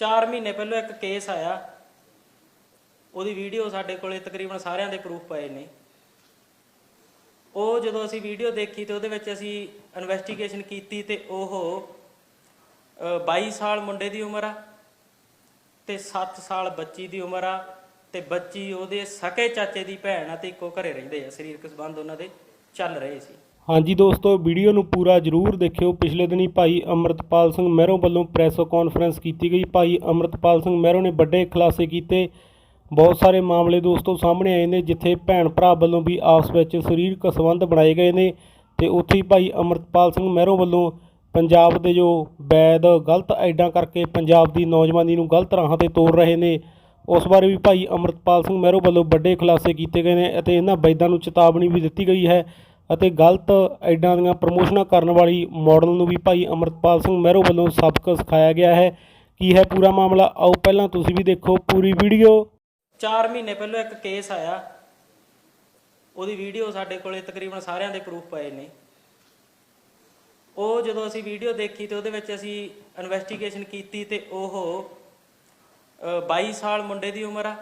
4 ਮਹੀਨੇ ਪਹਿਲਾਂ ਇੱਕ ਕੇਸ ਆਇਆ। ਉਹਦੀ ਵੀਡੀਓ ਸਾਡੇ ਕੋਲੇ ਤਕਰੀਬਨ ਸਾਰਿਆਂ ਦੇ ਪ੍ਰੂਫ ਪਏ ਨੇ। ਉਹ ਜਦੋਂ ਅਸੀਂ ਵੀਡੀਓ ਦੇਖੀ ਤੇ ਉਹਦੇ ਵਿੱਚ ਅਸੀਂ ਇਨਵੈਸਟੀਗੇਸ਼ਨ ਕੀਤੀ ਤੇ ਉਹ ਅ, 22 ਸਾਲ ਮੁੰਡੇ ਦੀ ਉਮਰ ਆ ਤੇ 7 ਸਾਲ ਬੱਚੀ ਦੀ ਉਮਰ ਆ ਤੇ ਬੱਚੀ ਉਹਦੇ ਸਕੇ ਚਾਚੇ ਦੀ ਭੈਣ ਆ ਤੇ ਇੱਕੋ ਘਰੇ ਰਹਿੰਦੇ ਆ। ਸਰੀਰਕ ਸੰਬੰਧ ਉਹਨਾਂ ਦੇ ਚੱਲ ਰਹੇ ਸੀ। ਹਾਂਜੀ ਦੋਸਤੋ, ਵੀਡੀਓ ਨੂੰ ਪੂਰਾ ਜ਼ਰੂਰ ਦੇਖਿਓ। ਪਿਛਲੇ ਦਿਨੀ ਭਾਈ ਅਮਰਤਪਾਲ ਸਿੰਘ ਮਹਿਰੋਂ ਵੱਲੋਂ ਪ੍ਰੈਸ ਕਾਨਫਰੰਸ ਕੀਤੀ ਗਈ। ਭਾਈ ਅਮਰਤਪਾਲ ਸਿੰਘ ਮਹਿਰੋਂ ਨੇ ਵੱਡੇ ਖੁਲਾਸੇ ਕੀਤੇ। ਬਹੁਤ ਸਾਰੇ ਮਾਮਲੇ ਦੋਸਤੋ ਸਾਹਮਣੇ ਆਏ ਨੇ, ਜਿੱਥੇ ਭੈਣ ਭਰਾ ਵੱਲੋਂ ਵੀ ਆਪਸ ਵਿੱਚ ਸਰੀਰਕ ਸੰਬੰਧ ਬਣਾਏ ਗਏ ਨੇ ਤੇ ਉੱਥੇ ਹੀ ਭਾਈ ਅਮਰਤਪਾਲ ਸਿੰਘ ਮਹਿਰੋਂ ਵੱਲੋਂ ਪੰਜਾਬ ਦੇ ਜੋ ਵੈਦ ਗਲਤ ਐਡਾਂ ਕਰਕੇ ਪੰਜਾਬ ਦੀ ਨੌਜਵਾਨੀ ਨੂੰ ਗਲਤ ਰਾਹਾਂ ਤੇ ਤੋਰ ਰਹੇ ਨੇ, ਉਸ ਬਾਰੇ ਵੀ ਭਾਈ ਅਮਰਤਪਾਲ ਸਿੰਘ ਮਹਿਰੋ ਵੱਲੋਂ ਵੱਡੇ ਖੁਲਾਸੇ ਕੀਤੇ ਗਏ ਨੇ ਅਤੇ ਇਹਨਾਂ ਵੈਦਾਂ ਨੂੰ ਚੇਤਾਵਨੀ ਵੀ ਦਿੱਤੀ ਗਈ ਹੈ ਅਤੇ ਗਲਤ ਐਡਾਂ ਦੀਆਂ ਪ੍ਰਮੋਸ਼ਨਾਂ ਕਰਨ ਵਾਲੀ ਮਾਡਲ ਨੂੰ ਵੀ ਭਾਈ ਅਮਰਤਪਾਲ ਸਿੰਘ ਮਹਿਰੋਂ ਵੱਲੋਂ ਸਬਕ ਸਿਖਾਇਆ ਗਿਆ ਹੈ। ਕੀ ਹੈ ਪੂਰਾ ਮਾਮਲਾ? ਆਓ ਪਹਿਲਾਂ ਤੁਸੀਂ ਵੀ ਦੇਖੋ ਪੂਰੀ ਵੀਡੀਓ। 4 ਮਹੀਨੇ ਪਹਿਲਾਂ ਇੱਕ ਕੇਸ ਆਇਆ। ਉਹਦੀ ਵੀਡੀਓ ਸਾਡੇ ਕੋਲੇ ਤਕਰੀਬਨ ਸਾਰਿਆਂ ਦੇ ਪ੍ਰੂਫ ਪਏ ਨੇ। ਉਹ ਜਦੋਂ ਅਸੀਂ ਵੀਡੀਓ ਦੇਖੀ ਤੇ ਉਹਦੇ ਵਿੱਚ ਅਸੀਂ ਇਨਵੈਸਟੀਗੇਸ਼ਨ ਕੀਤੀ ਤੇ ਉਹ ਅ, 22 ਸਾਲ ਮੁੰਡੇ ਦੀ ਉਮਰ ਆ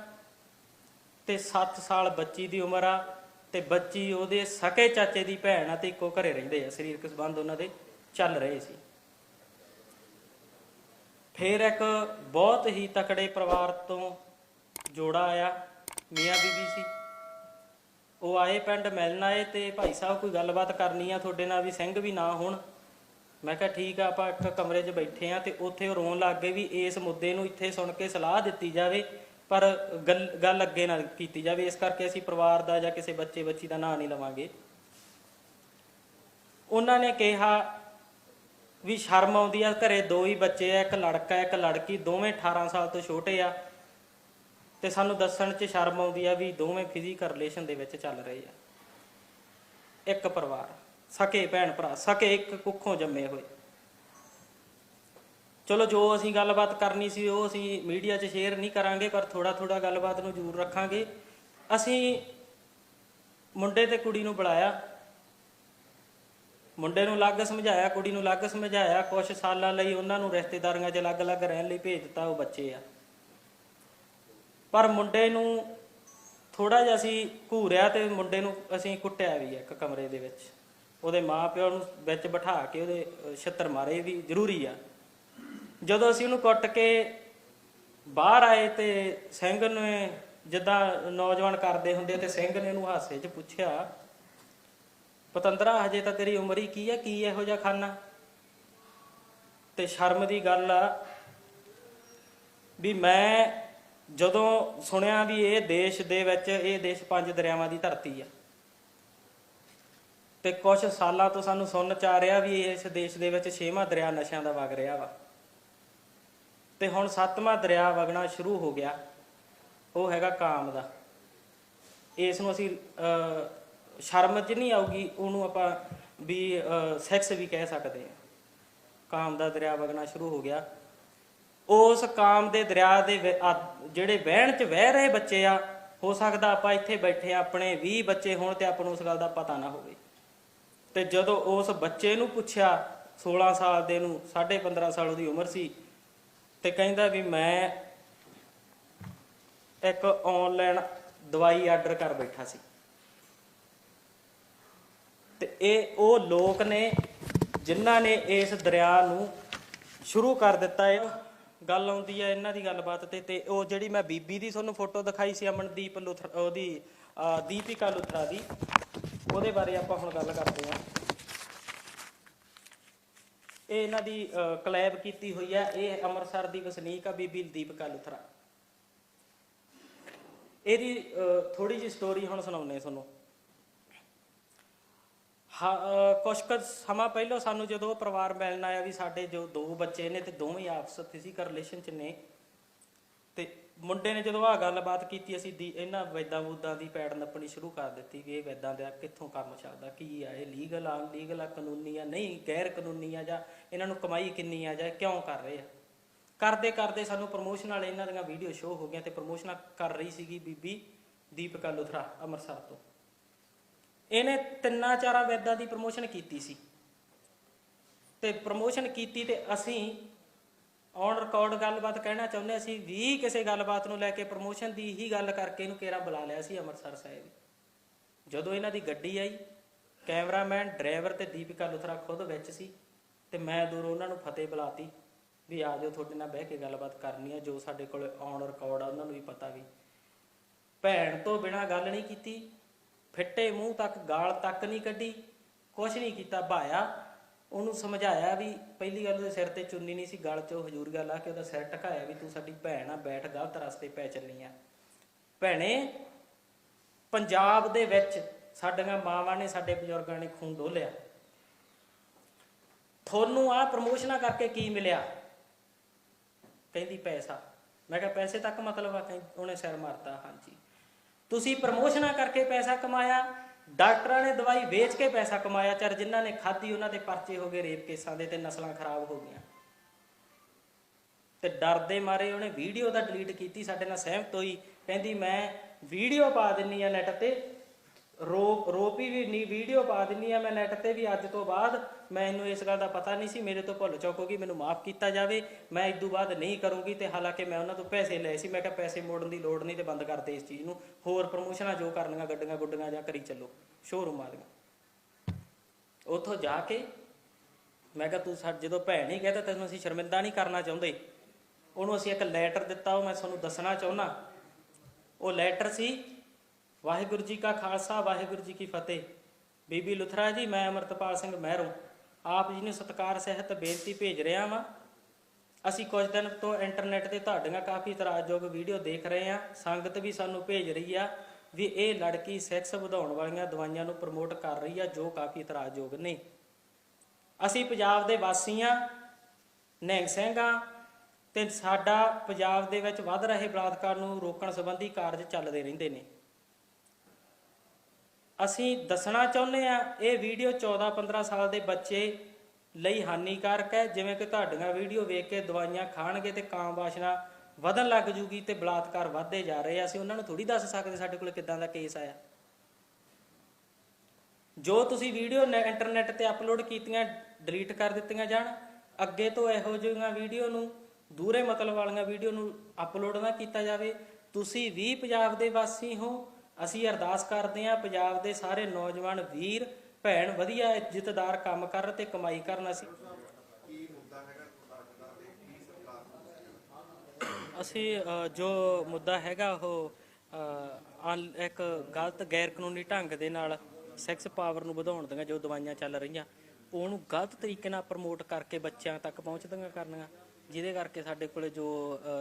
ਤੇ 7 ਸਾਲ ਬੱਚੀ ਦੀ ਉਮਰ ਆ। ਤੇ ਬੱਚੀ ਉਹਦੇ ਸਕੇ ਚਾਚੇ ਦੀ ਭੈਣ ਆ ਤੇ ਇੱਕੋ ਘਰੇ ਰਹਿੰਦੇ ਆ, ਸਰੀਰਕ ਸੰਬੰਧ ਉਹਨਾਂ ਦੇ ਚੱਲ ਰਹੇ ਸੀ। ਫਿਰ ਇੱਕ ਬਹੁਤ ਹੀ ਤਕੜੇ ਪਰਿਵਾਰ ਤੋਂ ਜੋੜਾ ਆਇਆ, ਮੀਆਂ ਬੀਬੀ ਸੀ। ਉਹ ਆਏ ਪਿੰਡ ਮਿਲਣ ਆਏ ਤੇ ਭਾਈ ਸਾਹਿਬ ਕੋਈ ਗੱਲਬਾਤ ਕਰਨੀ ਆ, ਤੁਹਾਡੇ ਨਾਲ ਵੀ ਸਿੰਘ ਵੀ ਨਾ ਹੋਣ। ਮੈਂ ਕਿਹਾ ਠੀਕ ਆ, ਆਪਾਂ ਇੱਕ ਕਮਰੇ 'ਚ ਬੈਠੇ ਆ ਤੇ ਉੱਥੇ ਉਹ ਰੋਣ ਲੱਗ ਗਏ ਵੀ ਇਸ ਮੁੱਦੇ ਨੂੰ ਇੱਥੇ ਸੁਣ ਕੇ ਸਲਾਹ ਦਿੱਤੀ ਜਾਵੇ। ਪਰ ਗੱਲ ਗੱਲ ਅੱਗੇ ਨਾ ਕੀਤੀ ਜਾਵੇ, ਇਸ ਕਰਕੇ ਅਸੀਂ ਪਰਿਵਾਰ ਦਾ ਜਾਂ ਕਿਸੇ ਬੱਚੇ, ਬੱਚੀ ਦਾ ਨਾਂ ਨਹੀਂ ਲਵਾਂਗੇ। ਉਹਨਾਂ ਨੇ ਕਿਹਾ ਵੀ ਸ਼ਰਮ ਆਉਂਦੀ ਆ, ਘਰੇ ਦੋ ਹੀ ਬੱਚੇ ਆ, ਇੱਕ ਲੜਕਾ, ਇੱਕ ਲੜਕੀ, ਦੋਵੇਂ 18 ਸਾਲ ਤੋਂ ਛੋਟੇ ਆ। ਤੇ ਸਾਨੂੰ ਦੱਸਣ 'ਚ ਸ਼ਰਮ ਆਉਂਦੀ ਆ ਵੀ ਦੋਵੇਂ ਫਿਜ਼ੀਕਲ ਰਿਲੇਸ਼ਨ ਦੇ ਵਿੱਚ ਚੱਲ ਰਹੇ ਆ। ਇੱਕ ਪਰਿਵਾਰ, ਸਕੇ ਭੈਣ ਭਰਾ, ਸਕੇ ਇੱਕ ਕੁੱਖੋਂ ਜੰਮੇ ਹੋਏ। ਚਲੋ ਜੋ ਅਸੀਂ ਗੱਲਬਾਤ ਕਰਨੀ ਸੀ ਉਹ ਅਸੀਂ ਮੀਡੀਆ 'ਚ ਸ਼ੇਅਰ ਨਹੀਂ ਕਰਾਂਗੇ ਪਰ ਥੋੜਾ ਥੋੜਾ ਗੱਲਬਾਤ ਨੂੰ ਜ਼ਰੂਰ ਰੱਖਾਂਗੇ। ਅਸੀਂ ਮੁੰਡੇ ਤੇ ਕੁੜੀ ਨੂੰ ਬੁਲਾਇਆ। ਮੁੰਡੇ ਨੂੰ ਅਲੱਗ ਸਮਝਾਇਆ ਕੁੜੀ ਨੂੰ ਅਲੱਗ ਸਮਝਾਇਆ। ਕੁਝ ਸਾਲਾਂ ਲਈ ਉਹਨਾਂ ਨੂੰ ਰਿਸ਼ਤੇਦਾਰੀਆਂ 'ਚ ਅਲੱਗ-ਅਲੱਗ ਰਹਿਣ ਲਈ ਭੇਜ ਦਿੱਤਾ ਉਹ ਬੱਚੇ ਆ। ਪਰ ਮੁੰਡੇ ਨੂੰ ਥੋੜਾ ਜਿਹਾ ਅਸੀਂ ਘੂਰਿਆ ਤੇ ਮੁੰਡੇ ਨੂੰ ਅਸੀਂ ਕੁੱਟਿਆ ਵੀ ਇੱਕ ਕਮਰੇ ਦੇ ਵਿੱਚ। ਉਹਦੇ ਮਾਪਿਓ ਨੂੰ ਵਿੱਚ ਬਿਠਾ ਕੇ ਉਹਦੇ ਅਹ, ਛਿੱਤਰ ਮਾਰੇ ਵੀ ਜ਼ਰੂਰੀ ਆ। ਜਦੋਂ ਅਸੀਂ ਉਹਨੂੰ ਕੁੱਟ ਕੇ ਬਾਹਰ ਆਏ ਤੇ ਸਿੰਘ ਨੇ ਜਿੱਦਾਂ ਨੌਜਵਾਨ ਕਰਦੇ ਹੁੰਦੇ ਤੇ ਸਿੰਘ ਨੇ ਉਹਨੂੰ ਹਾਸੇ 'ਚ ਪੁੱਛਿਆ, ਪਤੰਦਰਾ, ਹਜੇ ਤਾਂ ਤੇਰੀ ਉਮਰ ਹੀ ਕੀ ਆ? ਕੀ ਇਹੋ ਜਿਹਾ ਖਾਨਾ? ਤੇ ਸ਼ਰਮ ਦੀ ਗੱਲ ਆ ਵੀ ਮੈਂ ਜਦੋਂ ਸੁਣਿਆ ਵੀ ਇਹ ਦੇਸ਼ ਦੇ ਵਿੱਚ, ਇਹ ਦੇਸ਼ ਪੰਜ ਦਰਿਆਵਾਂ ਦੀ ਧਰਤੀ ਆ ਤੇ ਕੁਝ ਸਾਲਾਂ ਤੋਂ ਸਾਨੂੰ ਸੁਣਨ ਚ ਆ ਰਿਹਾ ਵੀ ਇਸ ਦੇਸ਼ ਦੇ ਵਿੱਚ ਛੇਵਾਂ ਦਰਿਆ ਨਸ਼ਿਆਂ ਦਾ ਵਗ ਰਿਹਾ ਵਾ। ਤੇ ਹੁਣ ਸੱਤਵਾਂ ਦਰਿਆ ਵਗਣਾ ਸ਼ੁਰੂ ਹੋ ਗਿਆ। ਉਹ ਹੈਗਾ ਕਾਮ ਦਾ। ਇਸ ਨੂੰ ਅਸੀਂ ਸ਼ਰਮ ਚ ਨਹੀਂ ਆਊਗੀ, ਉਹਨੂੰ ਆਪਾਂ ਵੀ ਸੈਕਸ ਵੀ ਕਹਿ ਸਕਦੇ ਹਾਂ। ਕਾਮ ਦਾ ਦਰਿਆ ਵਗਣਾ ਸ਼ੁਰੂ ਹੋ ਗਿਆ। ਉਸ ਕਾਮ ਦੇ ਦਰਿਆ ਦੇ ਜਿਹੜੇ ਵਹਿਣ ਚ ਵਹਿ ਰਹੇ ਬੱਚੇ ਆ, ਹੋ ਸਕਦਾ ਆਪਾਂ ਇੱਥੇ ਬੈਠੇ ਆ ਆਪਣੇ 20 ਬੱਚੇ ਹੋਣ ਤੇ ਆਪਾਂ ਨੂੰ ਉਸ ਗੱਲ ਦਾ ਪਤਾ ਨਾ ਹੋਵੇ। ਤੇ ਜਦੋਂ ਉਸ ਬੱਚੇ ਨੂੰ ਪੁੱਛਿਆ 16 ਸਾਲ ਦੇ ਨੂੰ 15.5 ਸਾਲ ਉਹਦੀ ਉਮਰ ਸੀ ਤੇ ਕਹਿੰਦਾ ਵੀ ਮੈਂ ਇੱਕ ਆਨਲਾਈਨ ਦਵਾਈ ਆਰਡਰ ਕਰ ਬੈਠਾ ਸੀ। ਤੇ ਇਹ ਉਹ ਲੋਕ ਨੇ ਜਿਨ੍ਹਾਂ ਨੇ ਇਸ ਦਰਿਆ ਨੂੰ ਸ਼ੁਰੂ ਕਰ ਦਿੱਤਾ ਹੈ। ਗੱਲ ਆਉਂਦੀ ਹੈ ਇਹਨਾਂ ਦੀ ਗੱਲਬਾਤ ਤੇ ਤੇ ਉਹ ਜਿਹੜੀ ਮੈਂ ਬੀਬੀ ਦੀ ਤੁਹਾਨੂੰ ਫੋਟੋ ਦਿਖਾਈ ਸੀ, ਅਮਨਦੀਪ ਲੁਥਰ ਉਹਦੀ ਦੀਪਿਕਾ ਲੁਥਰਾ ਦੀ, ਉਹਦੇ ਬਾਰੇ ਆਪਾਂ ਹੁਣ ਗੱਲ ਕਰਦੇ ਹਾਂ। ਇਹ ਇਹਨਾਂ ਦੀ ਕਲੈਬ ਕੀਤੀ ਹੋਈ ਹੈ ਇਹ ਅੰਮ੍ਰਿਤਸਰ ਦੀ ਵਸਨੀਕ ਆ ਬੀਬੀ ਦੀਪਿਕਾ ਲੁਥਰਾ ਇਹਦੀ ਥੋੜੀ ਜਿਹੀ ਸਟੋਰੀ ਹੁਣ ਸੁਣਾਉਨੇ ਤੁਹਾਨੂੰ। ਹਾਂ ਕੁਛ ਕੁ ਸਮਾਂ ਪਹਿਲਾਂ ਸਾਨੂੰ ਜਦੋਂ ਪਰਿਵਾਰ ਮਿਲਣ ਆਇਆ ਵੀ ਸਾਡੇ ਜੋ ਦੋ ਬੱਚੇ ਨੇ ਤੇ ਦੋਵੇਂ ਆਪਸ ਫਿਜ਼ੀਕਲ ਰਿਲੇਸ਼ਨ ਚ ਨੇ ਮੁੰਡੇ ਨੇ ਜਦੋਂ ਆ ਗੱਲਬਾਤ ਕੀਤੀ, ਅਸੀਂ ਦੀ ਇਹਨਾਂ ਵੈਦਾਂ ਬੂਦਾਂ ਦੀ ਪੈੜ ਨੱਪਣੀ ਸ਼ੁਰੂ ਕਰ ਦਿੱਤੀ ਵੀ ਇਹ ਵੈਦਾਂ ਦਾ ਕਿੱਥੋਂ ਕੰਮ ਚੱਲਦਾ, ਕੀ ਆ, ਇਹ ਲੀਗਲ ਆ ਲੀਗਲ ਆ, ਕਾਨੂੰਨੀ ਆ, ਨਹੀਂ, ਗੈਰ ਕਾਨੂੰਨੀ ਆ ਜਾਂ ਇਹਨਾਂ ਨੂੰ ਕਮਾਈ ਕਿੰਨੀ ਆ ਜਾਂ ਕਿਉਂ ਕਰ ਰਹੇ ਆ? ਕਰਦੇ ਕਰਦੇ ਸਾਨੂੰ ਪ੍ਰਮੋਸ਼ਨ ਵਾਲੇ ਇਹਨਾਂ ਦੀਆਂ ਵੀਡੀਓ ਸ਼ੋਅ ਹੋ ਗਈਆਂ ਤੇ ਪ੍ਰਮੋਸ਼ਨਾਂ ਕਰ ਰਹੀ ਸੀਗੀ ਬੀਬੀ ਦੀਪਿਕਾ ਲੁਥਰਾ ਅੰਮ੍ਰਿਤਸਰ ਤੋਂ। ਇਹਨੇ ਤਿੰਨਾਂ ਚਾਰਾਂ ਵੈਦਾਂ ਦੀ ਪ੍ਰਮੋਸ਼ਨ ਕੀਤੀ ਸੀ। ਤੇ ਪ੍ਰਮੋਸ਼ਨ ਕੀਤੀ ਤੇ ਅਸੀਂ ਔਨ ਰਿਕਾਰਡ ਗੱਲਬਾਤ ਕਹਿਣਾ ਚਾਹੁੰਦੇ ਸੀ ਵੀ ਕਿਸੇ ਗੱਲਬਾਤ ਨੂੰ ਲੈ ਕੇ ਪ੍ਰਮੋਸ਼ਨ ਦੀ ਹੀ ਗੱਲ ਕਰਕੇ ਇਹਨੂੰ ਕੇਰਾ ਬੁਲਾ ਲਿਆ ਸੀ ਅੰਮ੍ਰਿਤਸਰ ਸਾਹਿਬ। ਜਦੋਂ ਇਹਨਾਂ ਦੀ ਗੱਡੀ ਆਈ ਕੈਮਰਾਮੈਨ ਡਰਾਈਵਰ ਤੇ ਦੀਪਿਕਾ ਲੁਥਰਾ ਖੁਦ ਵਿੱਚ ਸੀ ਤੇ ਮੈਂ ਦੂਰੋਂ ਉਹਨਾਂ ਨੂੰ ਫਤਿਹ ਬੁਲਾਤੀ ਵੀ ਆ ਜਾਓ ਤੁਹਾਡੇ ਨਾਲ ਬਹਿ ਕੇ ਗੱਲਬਾਤ ਕਰਨੀ ਆ, ਜੋ ਸਾਡੇ ਕੋਲ ਔਨ ਰਿਕਾਰਡ ਆ, ਉਹਨਾਂ ਨੂੰ ਵੀ ਪਤਾ ਵੀ। ਭੈਣ ਤੋਂ ਬਿਨਾ ਗੱਲ ਨਹੀਂ ਕੀਤੀ, ਫਿੱਟੇ ਮੂੰਹ ਤੱਕ ਗਾਲ ਤੱਕ ਨਹੀਂ ਕੱਢੀ, ਕੁਛ ਨਹੀਂ ਕੀਤਾ, ਭਾਇਆ ਉਹਨੂੰ ਸਮਝਾਇਆ ਵੀ ਪਹਿਲੀ ਗੱਲ ਉਹਦੇ ਸਿਰ ਤੇ ਚੁੰਨੀ ਨਹੀਂ ਸੀ, ਗਲ 'ਚੋਂ ਹਜੂਰ ਗੱਲ ਆ ਕੇ ਉਹਦਾ ਸਿਰ ਟਕਾਇਆ ਵੀ ਤੂੰ ਸਾਡੀ ਭੈਣ ਆ, ਬੈਠ ਗਲਤ ਰਸਤੇ ਪੈ ਚੱਲੀ ਆ। ਭੈਣੇ, ਪੰਜਾਬ ਦੇ ਵਿੱਚ ਸਾਡੀਆਂ ਮਾਵਾਂ ਨੇ, ਸਾਡੇ ਬਜ਼ੁਰਗਾਂ ਨੇ ਖੂਨ ਡੋਲਿਆ। ਤੁਹਾਨੂੰ ਆ ਪ੍ਰਮੋਸ਼ਨਾਂ ਕਰਕੇ ਕੀ ਮਿਲਿਆ? ਕਹਿੰਦੀ ਪੈਸਾ। ਮੈਂ ਕਿਹਾ, ਪੈਸੇ ਤੱਕ ਮਤਲਬ ਆ, ਕਹਿੰਦੀ, ਉਹਨੇ ਸਿਰ ਮਾਰਤਾ, ਹਾਂਜੀ। ਤੁਸੀਂ ਪ੍ਰਮੋਸ਼ਨਾਂ ਕਰਕੇ ਪੈਸਾ ਕਮਾਇਆ ਡਾਕਟਰਾਂ ਨੇ ਦਵਾਈ ਵੇਚ ਕੇ ਪੈਸਾ ਕਮਾਇਆ ਚਰ ਜਿਨ੍ਹਾਂ ਨੇ ਖਾਧੀ ਉਹਨਾਂ ਦੇ ਪਰਚੇ ਹੋ ਗਏ, ਰੇਪ ਕੇਸਾਂ ਦੇ ਤੇ ਨਸਲਾਂ ਖਰਾਬ ਹੋ ਗਈਆਂ। ਤੇ ਡਰਦੇ ਮਾਰੇ ਉਹਨੇ ਵੀਡੀਓ ਤਾਂ ਡਿਲੀਟ ਕੀਤੀ, ਸਾਡੇ ਨਾਲ ਸਹਿਮਤ ਹੋਈ, ਕਹਿੰਦੀ ਮੈਂ ਵੀਡੀਓ ਪਾ ਦਿੰਨੀ ਆ ਨੈਟ ਤੇ ਰੋਪ ਰੋਪੀ ਵੀ ਨਹੀਂ ਵੀਡੀਓ ਪਾ ਦਿੰਨੀ ਆ ਮੈਂ ਨੈਟ ਤੇ ਵੀ ਅੱਜ ਤੋਂ ਬਾਅਦ ਮੈਨੂੰ ਇਸ ਗੱਲ ਦਾ ਪਤਾ ਨਹੀਂ ਸੀ, ਮੇਰੇ ਤੋਂ ਭੁੱਲ ਚੁੱਕ ਹੋ ਗਈ, ਮੈਨੂੰ ਮਾਫ ਕੀਤਾ ਜਾਵੇ। ਮੈਂ ਇਸ ਤੋਂ ਬਾਅਦ ਨਹੀਂ ਕਰੂੰਗੀ ਤੇ ਹਾਲਾਂਕਿ ਮੈਂ ਉਹਨਾਂ ਤੋਂ ਪੈਸੇ ਲਏ ਸੀ, ਮੈਂ ਕਿਹਾ ਪੈਸੇ ਮੋੜਨ ਦੀ ਲੋੜ ਨਹੀਂ ਤੇ ਬੰਦ ਕਰਦੇ ਇਸ ਚੀਜ਼ ਨੂੰ। ਹੋਰ ਪ੍ਰਮੋਸ਼ਨਾਂ ਜੋ ਕਰਨੀਆਂ, ਗੱਡੀਆਂ ਗੁੱਡੀਆਂ ਜਾਂ ਕਰੀ ਚੱਲੋ ਸ਼ੋਰੂਮ ਵਾਲੀਆਂ। ਉੱਥੋਂ ਜਾ ਕੇ ਮੈਂ ਕਿਹਾ ਤੂੰ ਸਾ, ਜਦੋਂ ਭੈਣ ਹੀ ਕਹਿੰਦਾ ਤੈਨੂੰ ਅਸੀਂ ਸ਼ਰਮਿੰਦਾ ਨਹੀਂ ਕਰਨਾ ਚਾਹੁੰਦੇ। ਉਹਨੂੰ ਅਸੀਂ ਇੱਕ ਲੈਟਰ ਦਿੱਤਾ, ਉਹ ਮੈਂ ਤੁਹਾਨੂੰ ਦੱਸਣਾ ਚਾਹੁੰਦਾ। ਉਹ ਲੈਟਰ ਸੀ ਵਾਹਿਗੁਰੂ ਜੀ ਕਾ ਖਾਲਸਾ, ਵਾਹਿਗੁਰੂ ਜੀ ਕੀ ਫਤਿਹ। ਬੀਬੀ ਲੁਥਰਾ ਜੀ, ਮੈਂ ਅਮਰਤਪਾਲ ਸਿੰਘ ਮਹਿਰੋਂ ਆਪ ਜੀ ਨੂੰ ਸਤਿਕਾਰ, ਸਹਿਤ, ਬੇਨਤੀ ਭੇਜ ਰਿਹਾ ਵਾਂ। ਅਸੀਂ ਕੁਝ ਦਿਨ ਤੋਂ ਇੰਟਰਨੈਟ ਤੇ ਤੁਹਾਡੀਆਂ ਕਾਫੀ ਇਤਰਾਜ਼ਯੋਗ ਵੀਡੀਓ ਦੇਖ ਰਹੇ ਹਾਂ। ਸੰਗਤ ਵੀ ਸਾਨੂੰ ਭੇਜ ਰਹੀ ਆ ਵੀ ਇਹ ਲੜਕੀ ਸੈਕਸ ਵਧਾਉਣ ਵਾਲੀਆਂ ਦਵਾਈਆਂ ਨੂੰ ਪ੍ਰਮੋਟ ਕਰ ਰਹੀ ਆ, ਜੋ ਕਾਫੀ ਇਤਰਾਜ਼ਯੋਗ ਨੇ। ਅਸੀਂ ਪੰਜਾਬ ਦੇ ਵਾਸੀ ਹਾਂ ਨਿਹੰਗ ਸਿੰਘਾਂ ਤੇ ਸਾਡਾ ਪੰਜਾਬ ਦੇ ਵਿੱਚ ਵੱਧ ਰਹੇ ਬਲਾਤਕਾਰ ਨੂੰ ਰੋਕਣ ਸੰਬੰਧੀ ਕਾਰਜ ਚੱਲਦੇ ਰਹਿੰਦੇ ਨੇ। ਅਸੀਂ ਦੱਸਣਾ ਚਾਹੁੰਦੇ ਆ ਇਹ ਵੀਡੀਓ 14-15 ਸਾਲ ਦੇ ਬੱਚੇ ਲਈ ਹਾਨੀਕਾਰਕ ਹੈ। ਜਿਵੇਂ ਕਿ ਤੁਹਾਡੀਆਂ ਵੀਡੀਓ ਵੇਖ ਕੇ ਦਵਾਈਆਂ ਖਾਣਗੇ ਤੇ ਕਾਮ ਵਾਸ਼ਨਾ ਵਧਣ ਲੱਗ ਜੂਗੀ ਤੇ ਬਲਾਤਕਾਰ ਵਧਦੇ ਜਾ ਰਹੇ ਆ। ਅਸੀਂ ਉਹਨਾਂ ਨੂੰ ਥੋੜੀ ਦੱਸ ਸਕਦੇ ਸਾਡੇ ਕੋਲ ਕਿਦਾਂ ਦਾ ਕੇਸ ਆਇਆ। ਜੋ ਤੁਸੀਂ ਵੀਡੀਓ ਇੰਟਰਨੈਟ ਤੇ ਅਪਲੋਡ ਕੀਤੀਆਂ, ਡਿਲੀਟ ਕਰ ਦਿੱਤੀਆਂ ਜਾਣ, ਅੱਗੇ ਤੋਂ ਇਹੋ ਜਿਹੀਆਂ ਵੀਡੀਓ ਨੂੰ, ਦੂਰੇ ਮਤਲਬ ਵਾਲੀਆਂ ਵੀਡੀਓ ਨੂੰ ਅਪਲੋਡ ਨਾ ਕੀਤਾ ਜਾਵੇ। ਤੁਸੀਂ ਵੀ ਪੰਜਾਬ ਦੇ ਵਾਸੀ ਹੋ ਅਸੀਂ ਅਰਦਾਸ ਕਰਦੇ ਹਾਂ, ਪੰਜਾਬ ਦੇ ਸਾਰੇ ਨੌਜਵਾਨ ਵੀਰ, ਭੈਣ, ਵਧੀਆ ਇੱਜ਼ਤਦਾਰ ਕੰਮ ਕਰਨ ਤੇ ਕਮਾਈ ਕਰਨ ਅਸੀਂ। ਅਸੀਂ ਜੋ ਮੁੱਦਾ ਹੈਗਾ ਉਹ ਇੱਕ ਗਲਤ ਗੈਰ ਕਾਨੂੰਨੀ ਢੰਗ ਦੇ ਨਾਲ ਸੈਕਸ ਪਾਵਰ ਨੂੰ ਵਧਾਉਣ ਦੀਆਂ ਜੋ ਦਵਾਈਆਂ ਚੱਲ ਰਹੀਆਂ, ਉਹਨੂੰ ਗਲਤ ਤਰੀਕੇ ਨਾਲ ਪ੍ਰਮੋਟ ਕਰਕੇ ਬੱਚਿਆਂ ਤੱਕ ਪਹੁੰਚਦੀਆਂ ਕਰਨੀਆਂ, ਜਿਹਦੇ ਕਰਕੇ ਸਾਡੇ ਕੋਲੇ ਜੋ